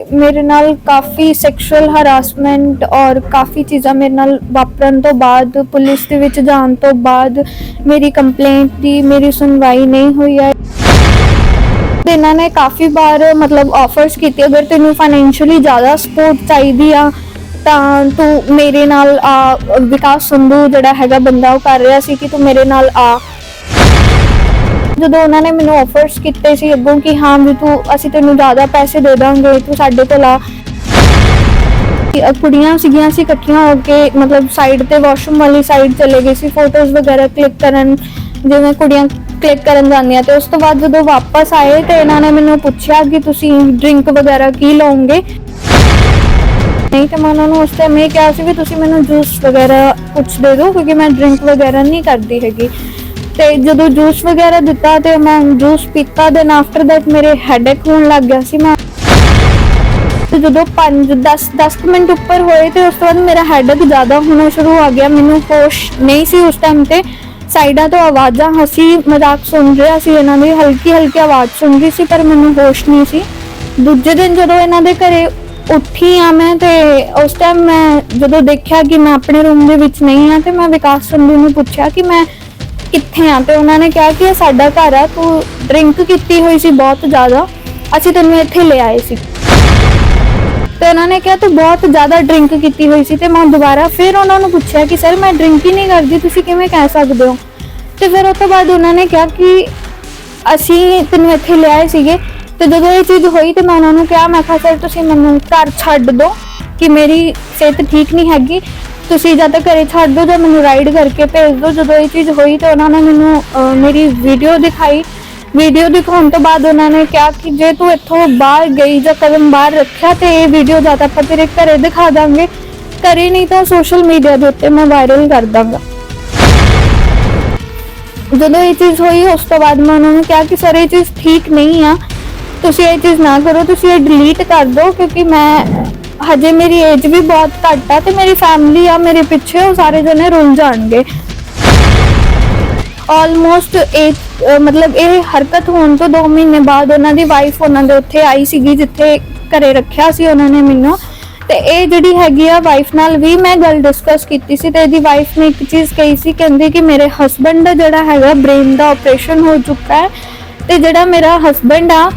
ਮੇਰੇ ਨਾਲ ਕਾਫੀ sexual harassment ਔਰ ਕਾਫੀ ਚੀਜ਼ਾਂ ਮੇਰੇ ਨਾਲ ਵਾਪਰਨ ਤੋਂ ਬਾਅਦ, ਪੁਲਿਸ ਦੇ ਵਿੱਚ ਜਾਣ ਤੋਂ ਬਾਅਦ ਮੇਰੀ ਕੰਪਲੇਂਟ ਦੀ ਮੇਰੀ ਸੁਣਵਾਈ ਨਹੀਂ ਹੋਈ ਹੈ। ਤੇ ਇਹਨਾਂ ਨੇ ਕਾਫੀ ਵਾਰ ਮਤਲਬ ਆਫਰਸ ਕੀਤੇ ਅਗਰ ਤੈਨੂੰ ਫਾਈਨੈਂਸ਼ੀਅਲੀ ਜ਼ਿਆਦਾ ਸਪੋਰਟ ਚਾਹੀਦੀ ਆ, ਤਾਂ ਤੂੰ ਮੇਰੇ ਨਾਲ ਆ, ਵਿਕਾਸ ਸੰਧੂ ਜਿਹੜਾ ਹੈਗਾ ਬੰਦਾ ਉਹ ਕਰ ਰਿਹਾ ਸੀ ਕਿ ਤੂੰ ਮੇਰੇ ਨਾਲ ਆ। ਜਦੋਂ ਉਹਨਾਂ ਨੇ ਮੈਨੂੰ ਆਫਰਸ ਕੀਤੇ ਸੀ ਅੱਗੋਂ ਕਿ ਹਾਂ ਵੀ ਤੂੰ ਅਸੀਂ ਤੈਨੂੰ ਜ਼ਿਆਦਾ ਪੈਸੇ ਦੇ ਦਾਂਗੇ ਤੂੰ ਸਾਡੇ ਤੋਂ ਲਾ। ਕਿ, ਕੁੜੀਆਂ ਸੀਗੀਆਂ ਸੀ ਇਕੱਠੀਆਂ ਹੋ ਕੇ ਮਤਲਬ ਸਾਈਡ ਤੇ ਵਾਸ਼ਰੂਮ ਵਾਲੀ ਸਾਈਡ ਚਲੇ ਗਏ ਸੀ ਫੋਟੋਜ਼ ਵਗੈਰਾ ਕਲਿੱਕ ਕਰਨ ਜਿਵੇਂ ਕੁੜੀਆਂ ਕਲਿੱਕ ਕਰਨ ਜਾਂਦੀਆਂ ਤੇ ਉਸ ਤੋਂ ਬਾਅਦ ਜਦੋਂ ਵਾਪਸ ਆਏ ਤੇ ਇਹਨਾਂ ਨੇ ਮੈਨੂੰ ਪੁੱਛਿਆ ਕਿ ਤੁਸੀਂ ਡਰਿੰਕ ਵਗੈਰਾ ਕੀ ਲਓਗੇ? ਨਹੀਂ ਤਾਂ ਮੈਂ ਉਹਨਾਂ ਨੂੰ ਉਸ ਟਾਈਮ ਇਹ ਕਿਹਾ ਸੀ ਵੀ ਤੁਸੀਂ ਮੈਨੂੰ ਜੂਸ ਵਗੈਰਾ ਕੁਛ ਦੇ ਦਿਓ ਕਿਉਂਕਿ ਮੈਂ ਡਰਿੰਕ ਵਗੈਰਾ ਨਹੀਂ ਕਰਦੀ ਹੈਗੀ। ਤੇ ਜਦੋਂ ਜੂਸ ਵਗੈਰਾ ਦਿੱਤਾ ਤੇ ਮੈਂ ਜੂਸ ਪੀਤਾ ਦੈਨ ਆਫਟਰ ਦੈਟ ਮੇਰੇ ਹੈਡੇਕ ਹੋਣ ਲੱਗ ਗਿਆ ਸੀ ਮੈਂ। ਤੇ ਜਦੋਂ 5 10 10 ਮਿੰਟ ਉੱਪਰ ਹੋਏ ਤੇ ਉਸ ਤੋਂ ਬਾਅਦ ਮੇਰਾ ਹੈਡੇਕ ਜ਼ਿਆਦਾ ਹੋਣਾ ਸ਼ੁਰੂ ਹੋ ਗਿਆ। ਮੈਨੂੰ ਹੋਸ਼ ਨਹੀਂ ਸੀ ਉਸ ਟਾਈਮ ਤੇ। ਸਾਈਡਾਂ ਤੋਂ ਆਵਾਜ਼ਾਂ ਹਸੀ, ਮਜ਼ਾਕ ਸੁਣ ਰਿਹਾ ਸੀ ਇਹਨਾਂ ਦੀ, ਹਲਕੀ ਹਲਕੀ ਆਵਾਜ਼ ਸੁਣ ਰਹੀ ਸੀ, ਪਰ ਮੈਨੂੰ ਹੋਸ਼ ਨਹੀਂ ਸੀ। ਦੂਜੇ ਦਿਨ ਜਦੋਂ ਇਹਨਾਂ ਦੇ ਘਰੇ ਉੱਠੀ ਆ ਮੈਂ ਤੇ ਉਸ ਟਾਈਮ ਮੈਂ ਜਦੋਂ ਦੇਖਿਆ ਕਿ ਮੈਂ ਆਪਣੇ ਰੂਮ ਦੇ ਵਿੱਚ ਨਹੀਂ ਆ ਤੇ ਮੈਂ ਵਿਕਾਸ ਸੰਧੂ ਨੂੰ ਪੁੱਛਿਆ ਕਿ ਮੈਂ ਕਿੱਥੇ ਆ? ਤੇ ਉਹਨਾਂ ਨੇ ਕਿਹਾ ਕਿ ਇਹ ਸਾਡਾ ਘਰ ਆ, ਤੂੰ ਡਰਿੰਕ ਕੀਤੀ ਹੋਈ ਸੀ ਬਹੁਤ ਜ਼ਿਆਦਾ, ਅਸੀਂ ਤੈਨੂੰ ਇੱਥੇ ਲੈ ਆਏ ਸੀ। ਤੇ ਉਹਨਾਂ ਨੇ ਕਿਹਾ, ਤੂੰ ਬਹੁਤ ਜ਼ਿਆਦਾ ਡਰਿੰਕ ਕੀਤੀ ਹੋਈ ਸੀ, ਤੇ ਮੈਂ ਦੁਬਾਰਾ ਫਿਰ ਉਹਨਾਂ ਨੂੰ ਪੁੱਛਿਆ ਕਿ, ਸਰ, ਮੈਂ ਡਰਿੰਕ ਹੀ ਨਹੀਂ ਕਰਦੀ, ਤੁਸੀਂ ਕਿਵੇਂ ਕਹਿ ਸਕਦੇ ਹੋ? ਤੇ ਫਿਰ ਉਸ ਤੋਂ ਬਾਅਦ ਉਹਨਾਂ ਨੇ ਕਿਹਾ ਕਿ ਅਸੀਂ ਤੈਨੂੰ ਇੱਥੇ ਲਿਆਏ ਸੀਗੇ। ਤੇ ਜਦੋਂ ਇਹ ਚੀਜ਼ ਹੋਈ, ਤੇ ਮੈਂ ਉਹਨਾਂ ਨੂੰ ਕਿਹਾ, ਮੈਂ ਕਿਹਾ, ਸਰ, ਤੁਸੀਂ ਮੈਨੂੰ ਘਰ ਛੱਡ ਦਿਓ, ਕਿ ਮੇਰੀ ਸਿਹਤ ਠੀਕ ਨਹੀਂ ਹੈਗੀ ਤੁਸੀਂ ਜਦ ਤੱਕ ਘਰੇ ਛੱਡ ਦਿਓ ਜਾਂ ਮੈਨੂੰ ਰਾਈਡ ਕਰਕੇ ਭੇਜ ਦਿਓ ਜਦੋਂ ਇਹ ਚੀਜ਼ ਹੋਈ ਤੇ ਉਹਨਾਂ ਨੇ ਮੈਨੂੰ ਅਹ, ਮੇਰੀ ਵੀਡੀਓ ਦਿਖਾਈ। ਵੀਡੀਓ ਦਿਖਾਉਣ ਤੋਂ ਬਾਅਦ ਉਹਨਾਂ ਨੇ ਕਿਹਾ ਕਿ ਜੇ ਤੂੰ ਇੱਥੋਂ ਬਾਹਰ ਗਈ ਜਾਂ ਕਦਮ ਬਾਹਰ ਰੱਖਿਆ ਤੇ ਇਹ ਵੀਡੀਓ ਜ਼ਿਆਦਾ ਆਪਾਂ ਤੇਰੇ ਘਰੇ ਦਿਖਾ ਦਾਂਗੇ। ਘਰੇ ਨਹੀਂ ਤਾਂ ਸੋਸ਼ਲ ਮੀਡੀਆ ਦੇ ਉੱਤੇ ਮੈਂ ਵਾਇਰਲ ਕਰ ਦਾਂਗਾ। ਜਦੋਂ ਇਹ ਚੀਜ਼ ਹੋਈ ਉਸ ਤੋਂ ਬਾਅਦ ਮੈਂ ਉਹਨਾਂ ਨੂੰ ਕਿਹਾ ਕਿ ਸਰ ਇਹ ਚੀਜ਼ ਠੀਕ ਨਹੀਂ ਆ। ਤੁਸੀਂ ਇਹ ਚੀਜ਼ ਨਾ ਕਰੋ ਤੁਸੀਂ ਇਹ ਡਿਲੀਟ ਕਰ ਦਿਓ ਕਿਉਂਕਿ ਮੈਂ ਹਜੇ ਮੇਰੀ ਏਜ ਵੀ ਬਹੁਤ ਘੱਟ ਆ ਤੇ ਮੇਰੀ ਫੈਮਿਲੀ ਆ, ਮੇਰੇ ਪਿੱਛੇ ਉਹ ਸਾਰੇ ਜਣੇ ਰੁੱਲ ਜਾਣਗੇ। ਆਲਮੋਸਟ ਇਹ ਮਤਲਬ ਇਹ ਹਰਕਤ ਹੋਣ ਤੋਂ 2 ਮਹੀਨੇ ਬਾਅਦ ਉਹਨਾਂ ਦੀ ਵਾਈਫ ਉਹਨਾਂ ਦੇ ਉੱਥੇ ਆਈ ਸੀਗੀ, ਜਿੱਥੇ ਘਰੇ ਰੱਖਿਆ ਸੀ ਉਹਨਾਂ ਨੇ ਮੈਨੂੰ। ਤੇ ਇਹ ਜਿਹੜੀ ਹੈਗੀ ਆ ਵਾਈਫ ਨਾਲ ਵੀ ਮੈਂ ਗੱਲ ਡਿਸਕਸ ਕੀਤੀ ਸੀ ਤੇ ਇਹਦੀ ਵਾਈਫ ਨੇ ਇੱਕ ਚੀਜ਼ ਕਹੀ ਸੀ, ਕਹਿੰਦੀ ਕਿ ਮੇਰੇ ਹਸਬੰਡ ਦਾ ਜਿਹੜਾ ਹੈਗਾ ਬ੍ਰੇਨ ਦਾ ਆਪਰੇਸ਼ਨ ਹੋ ਚੁੱਕਾ ਹੈ ਤੇ ਜਿਹੜਾ ਮੇਰਾ ਹਸਬੰਡ ਆ,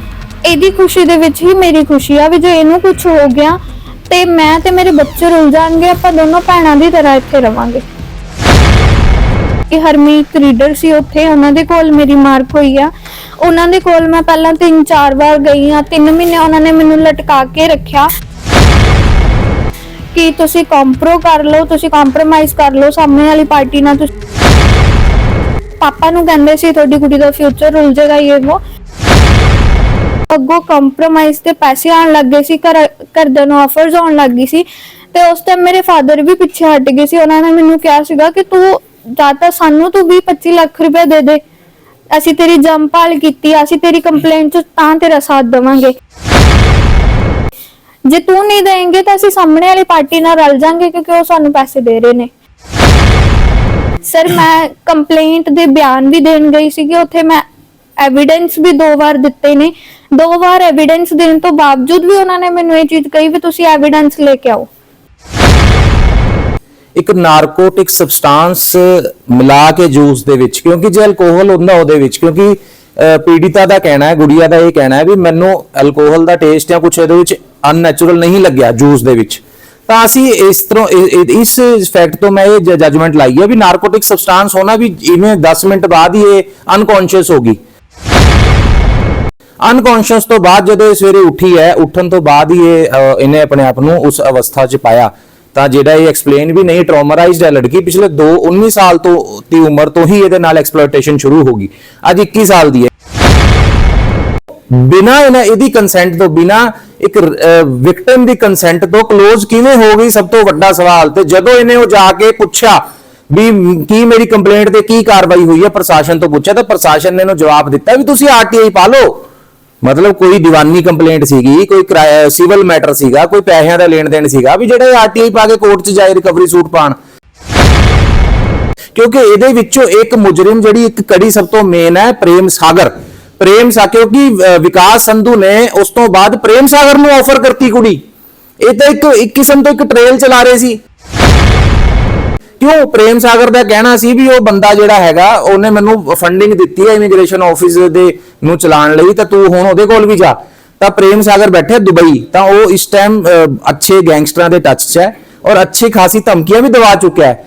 ਇਹਦੀ ਖੁਸ਼ੀ ਦੇ ਵਿੱਚ ਹੀ ਮੇਰੀ ਖੁਸ਼ੀ ਆ ਵੀ ਜੇ ਇਹਨੂੰ ਕੁਝ ਹੋ ਗਿਆ ਤੇ ਮੈਂ ਤੇ ਮੇਰੇ ਬੱਚੇ ਰੁੱਲ ਜਾਣਗੇ, ਆਪਾਂ ਦੋਨੋਂ ਭੈਣਾਂ ਦੀ ਤਰ੍ਹਾਂ ਇੱਥੇ ਰਵਾਂਗੇ। ਕਿ ਹਰਮੀਤ ਰੀਡਰ ਸੀ ਉੱਥੇ, ਉਹਨਾਂ ਦੇ ਕੋਲ ਮੇਰੀ ਮਾਰਕ ਹੋਈ ਆ। ਉਹਨਾਂ ਦੇ ਕੋਲ ਮੈਂ ਪਹਿਲਾਂ ਤਿੰਨ ਚਾਰ ਵਾਰ ਗਈ ਆ ਤਿੰਨ ਮਹੀਨੇ ਉਹਨਾਂ ਨੇ ਮੈਨੂੰ ਲਟਕਾ ਕੇ ਰੱਖਿਆ। ਕਿ ਤੁਸੀਂ ਕੰਪਰੋ ਕਰ ਲਓ, ਤੁਸੀਂ ਕੰਪਰੋਮਾਈਜ਼ ਕਰ ਲਓ, ਸਾਹਮਣੇ ਵਾਲੀ ਪਾਰਟੀ ਨਾਲ ਤੁਸੀਂ ਪਾਪਾ ਨੂੰ ਕਹਿੰਦੇ ਸੀ, ਤੁਹਾਡੀ ਕੁੜੀ ਦਾ ਫਿਊਚਰ ਰੁਲ ਜਾਏਗਾ, ਇਹ ਉਹ ਅੱਗੋਂ ਕੰਪਰੋਮਾਈਜ਼ ਤੇ ਪੈਸੇ ਆਉਣ ਲੱਗ ਸੀ, ਘਰ, ਘਰਦਿਆਂ ਨੂੰ ਆਫਰਸ ਆਉਣ ਲੱਗ ਸੀ ਤੇ ਉਸ ਟਾਈਮ ਮੇਰੇ ਫਾਦਰ ਵੀ ਪਿੱਛੇ ਹਟ ਗਏ ਸੀ, ਉਹਨਾਂ ਨੇ ਮੈਨੂੰ ਕਿਹਾ ਸੀਗਾ ਕਿ ਤੂੰ ਜਾਂ ਤਾਂ ਸਾਨੂੰ ਤੂੰ 20 25 ਲੱਖ ਰੁਪਏ ਦੇ ਦੇ, ਅਸੀਂ ਤੇਰੀ ਜੰਪਾਲ ਕੀਤੀ, ਅਸੀਂ ਤੇਰੀ ਕੰਪਲੇਂਟ ਚ ਤਾਂ ਤੇਰਾ ਸਾਥ ਦੇਵਾਂਗੇ। ਜੇ ਤੂੰ ਨਹੀਂ ਦੇਂਗੇ ਤਾਂ ਅਸੀਂ ਸਾਹਮਣੇ ਵਾਲੀ ਪਾਰਟੀ ਨਾਲ ਰਲ ਜਾਾਂਗੇ ਕਿਉਂਕਿ ਉਹ ਸਾਨੂੰ ਪੈਸੇ ਦੇ ਰਹੇ ਨੇ। ਸਰ ਮੈਂ ਕੰਪਲੇਂਟ ਦੇ ਬਿਆਨ ਵੀ ਦੇਣ ਗਈ ਸੀਗੀ, ਉੱਥੇ ਮੈਂ ਐਵੀਡੈਂਸ ਵੀ ਦੋ ਵਾਰ ਦਿੱਤੇ ਨੇ। ਦੋ ਵਾਰ ਐਵੀਡੈਂਸ ਦੇਣ ਤੋਂ ਬਾਵਜੂਦ ਵੀ ਉਹਨਾਂ ਨੇ ਮੈਨੂੰ ਇਹ ਚੀਜ਼ ਕਹੀ ਵੀ ਤੁਸੀਂ ਐਵੀਡੈਂਸ ਲੈ ਕੇ ਆਓ। ਇੱਕ ਨਾਰਕੋਟਿਕ ਸਬਸਟੈਂਸ ਮਿਲਾ ਕੇ ਜੂਸ ਦੇ ਵਿੱਚ ਕਿਉਂਕਿ ਜੇ ਅਲਕੋਹਲ ਹੁੰਦਾ ਉਹਦੇ ਵਿੱਚ ਕਿਉਂਕਿ ਅਹ, ਪੀੜਿਤਾ ਦਾ ਕਹਿਣਾ ਹੈ ਗੁੜੀਆ ਦਾ ਇਹ ਕਹਿਣਾ ਹੈ ਵੀ ਮੈਨੂੰ ਅਲਕੋਹਲ ਦਾ ਟੇਸਟ ਜਾਂ ਕੁਝ ਇਹਦੇ ਵਿੱਚ ਅਨਨੈਚੁਰਲ ਨਹੀਂ ਲੱਗਿਆ ਜੂਸ ਦੇ ਵਿੱਚ। ਤਾਂ ਅਸੀਂ ਇਸ ਤਰ੍ਹਾਂ ਇਹ- ਇਹ- ਇਸ ਫੈਕਟ ਤੋਂ ਮੈਂ ਇਹ ਜਜਮੈਂਟ ਲਾਈ ਹੈ ਵੀ ਨਾਰਕੋਟਿਕ ਸਬਸਟੈਂਸ ਹੋਣਾ ਵੀ ਇਵੇਂ 10 ਮਿੰਟ ਬਾਅਦ ਹੀ ਇਹ ਅਨਕੌਂਸ਼ੀਅਸ ਹੋ ਗਈ। ਅਨਕੌਂਸ਼ੀਅਸ ਤੋਂ ਬਾਅਦ ਜਦੋਂ ਇਹ ਸਵੇਰੇ ਉੱਠੀ ਹੈ, ਉੱਠਣ ਤੋਂ ਬਾਅਦ ਹੀ ਇਹ ਇਹਨੇ ਆਪਣੇ ਆਪ ਨੂੰ ਉਸ ਅਵਸਥਾ 'ਚ ਪਾਇਆ। ਤਾਂ ਜਿਹੜਾ ਇਹ ਐਕਸਪਲੇਨ ਵੀ ਨਹੀਂ ਟਰਾਮਾਰਾਈਜ਼ਡ ਹੈ ਲੜਕੀ, ਪਿਛਲੇ 2 19 ਸਾਲ ਤੋਂ, ਦੀ ਉਮਰ ਤੋਂ ਹੀ ਇਹਦੇ ਨਾਲ ਐਕਸਪਲੋਇਟੇਸ਼ਨ ਸ਼ੁਰੂ ਹੋ ਗਈ। ਅੱਜ 21 ਸਾਲ ਦੀ ਹੈ। ਬਿਨਾ ਇਹਨਾਂ ਇਹਦੀ ਕੰਸੈਂਟ ਤੋਂ, ਬਿਨਾ ਇੱਕ ਵਿਕਟਮ ਦੀ ਕੰਸੈਂਟ ਤੋਂ ক্লোਜ਼ ਕਿਵੇਂ ਹੋ ਗਈ, ਸਭ ਤੋਂ ਵੱਡਾ ਸਵਾਲ ਤੇ ਜਦੋਂ ਇਹਨੇ ਉਹ ਜਾ ਕੇ ਪੁੱਛਿਆ ਵੀ ਕੀ ਮੇਰੀ ਕੰਪਲੇਂਟ ਤੇ ਕੀ ਕਾਰਵਾਈ ਹੋਈ ਹੈ, ਪ੍ਰਸ਼ਾਸਨ ਤੋਂ ਪੁੱਛਿਆ, ਤਾਂ ਪ੍ਰਸ਼ਾਸਨ ਨੇ ਇਹਨੂੰ ਜਵਾਬ ਦਿੱਤਾ ਵੀ ਤੁਸੀਂ ਆਰਟੀਆਈ ਪਾ ਲਓ। ਮਤਲਬ ਕੋਈ ਦੀਵਾਨੀ ਕੰਪਲੇਂਟ ਸੀਗੀ, ਕੋਈ ਸਿਵਲ ਮੈਟਰ ਸੀਗਾ, ਕੋਈ ਪੈਸਿਆਂ ਦਾ ਲੈਣ ਦੇਣ ਸੀਗਾ ਵੀ ਜਿਹੜਾ ਆਰਟੀਆਈ ਪਾ ਕੇ ਕੋਰਟ 'ਚ ਜਾਏ ਰਿਕਵਰੀ ਸੂਟ ਪਾਣ ਕਿਉਂਕਿ ਇਹਦੇ ਵਿੱਚੋਂ ਇੱਕ ਮੁਜਰਮ ਜਿਹੜੀ ਇੱਕ ਕੜੀ ਸਭ ਤੋਂ ਮੇਨ ਹੈ, ਪ੍ਰੇਮ ਸਾਗਰ। ਪ੍ਰੇਮ ਸਾ, ਕਿਉਂਕਿ ਵਿਕਾਸ ਸੰਧੂ ਨੇ ਉਸ ਤੋਂ ਬਾਅਦ ਪ੍ਰੇਮ ਸਾਗਰ ਨੂੰ ਆਫਰ ਕਰਤੀ ਕੁੜੀ। ਇਹ ਤਾਂ ਇੱਕ ਇੱਕ ਕਿਸਮ ਤੋਂ ਇੱਕ ਟ੍ਰੇਲ ਚਲਾ ਰਹੇ ਸੀ। ਕਿਉਂ? ਪ੍ਰੇਮ ਸਾਗਰ ਦਾ ਕਹਿਣਾ ਸੀ ਵੀ ਉਹ ਬੰਦਾ ਜਿਹੜਾ ਹੈਗਾ, ਉਹਨੇ ਮੈਨੂੰ ਫੰਡਿੰਗ ਦਿੱਤੀ ਹੈ ਇਮੀਗ੍ਰੇਸ਼ਨ ਆਫਿਸ ਦੇ ਨੂੰ ਚਲਾਉਣ ਲਈ, ਤਾਂ ਤੂੰ ਹੁਣ ਉਹਦੇ ਕੋਲ ਵੀ ਜਾ। ਤਾਂ ਪ੍ਰੇਮ ਸਾਗਰ ਬੈਠੇ ਦੁਬਈ, ਤਾਂ ਉਹ ਇਸ ਟਾਈਮ ਅੱਛੇ ਗੈਂਗਸਟਰਾਂ ਦੇ ਟੱਚ 'ਚ ਹੈ ਔਰ ਅੱਛੀ ਖਾਸੀ ਧਮਕੀਆਂ ਵੀ ਦਵਾ ਚੁੱਕਿਆ ਹੈ।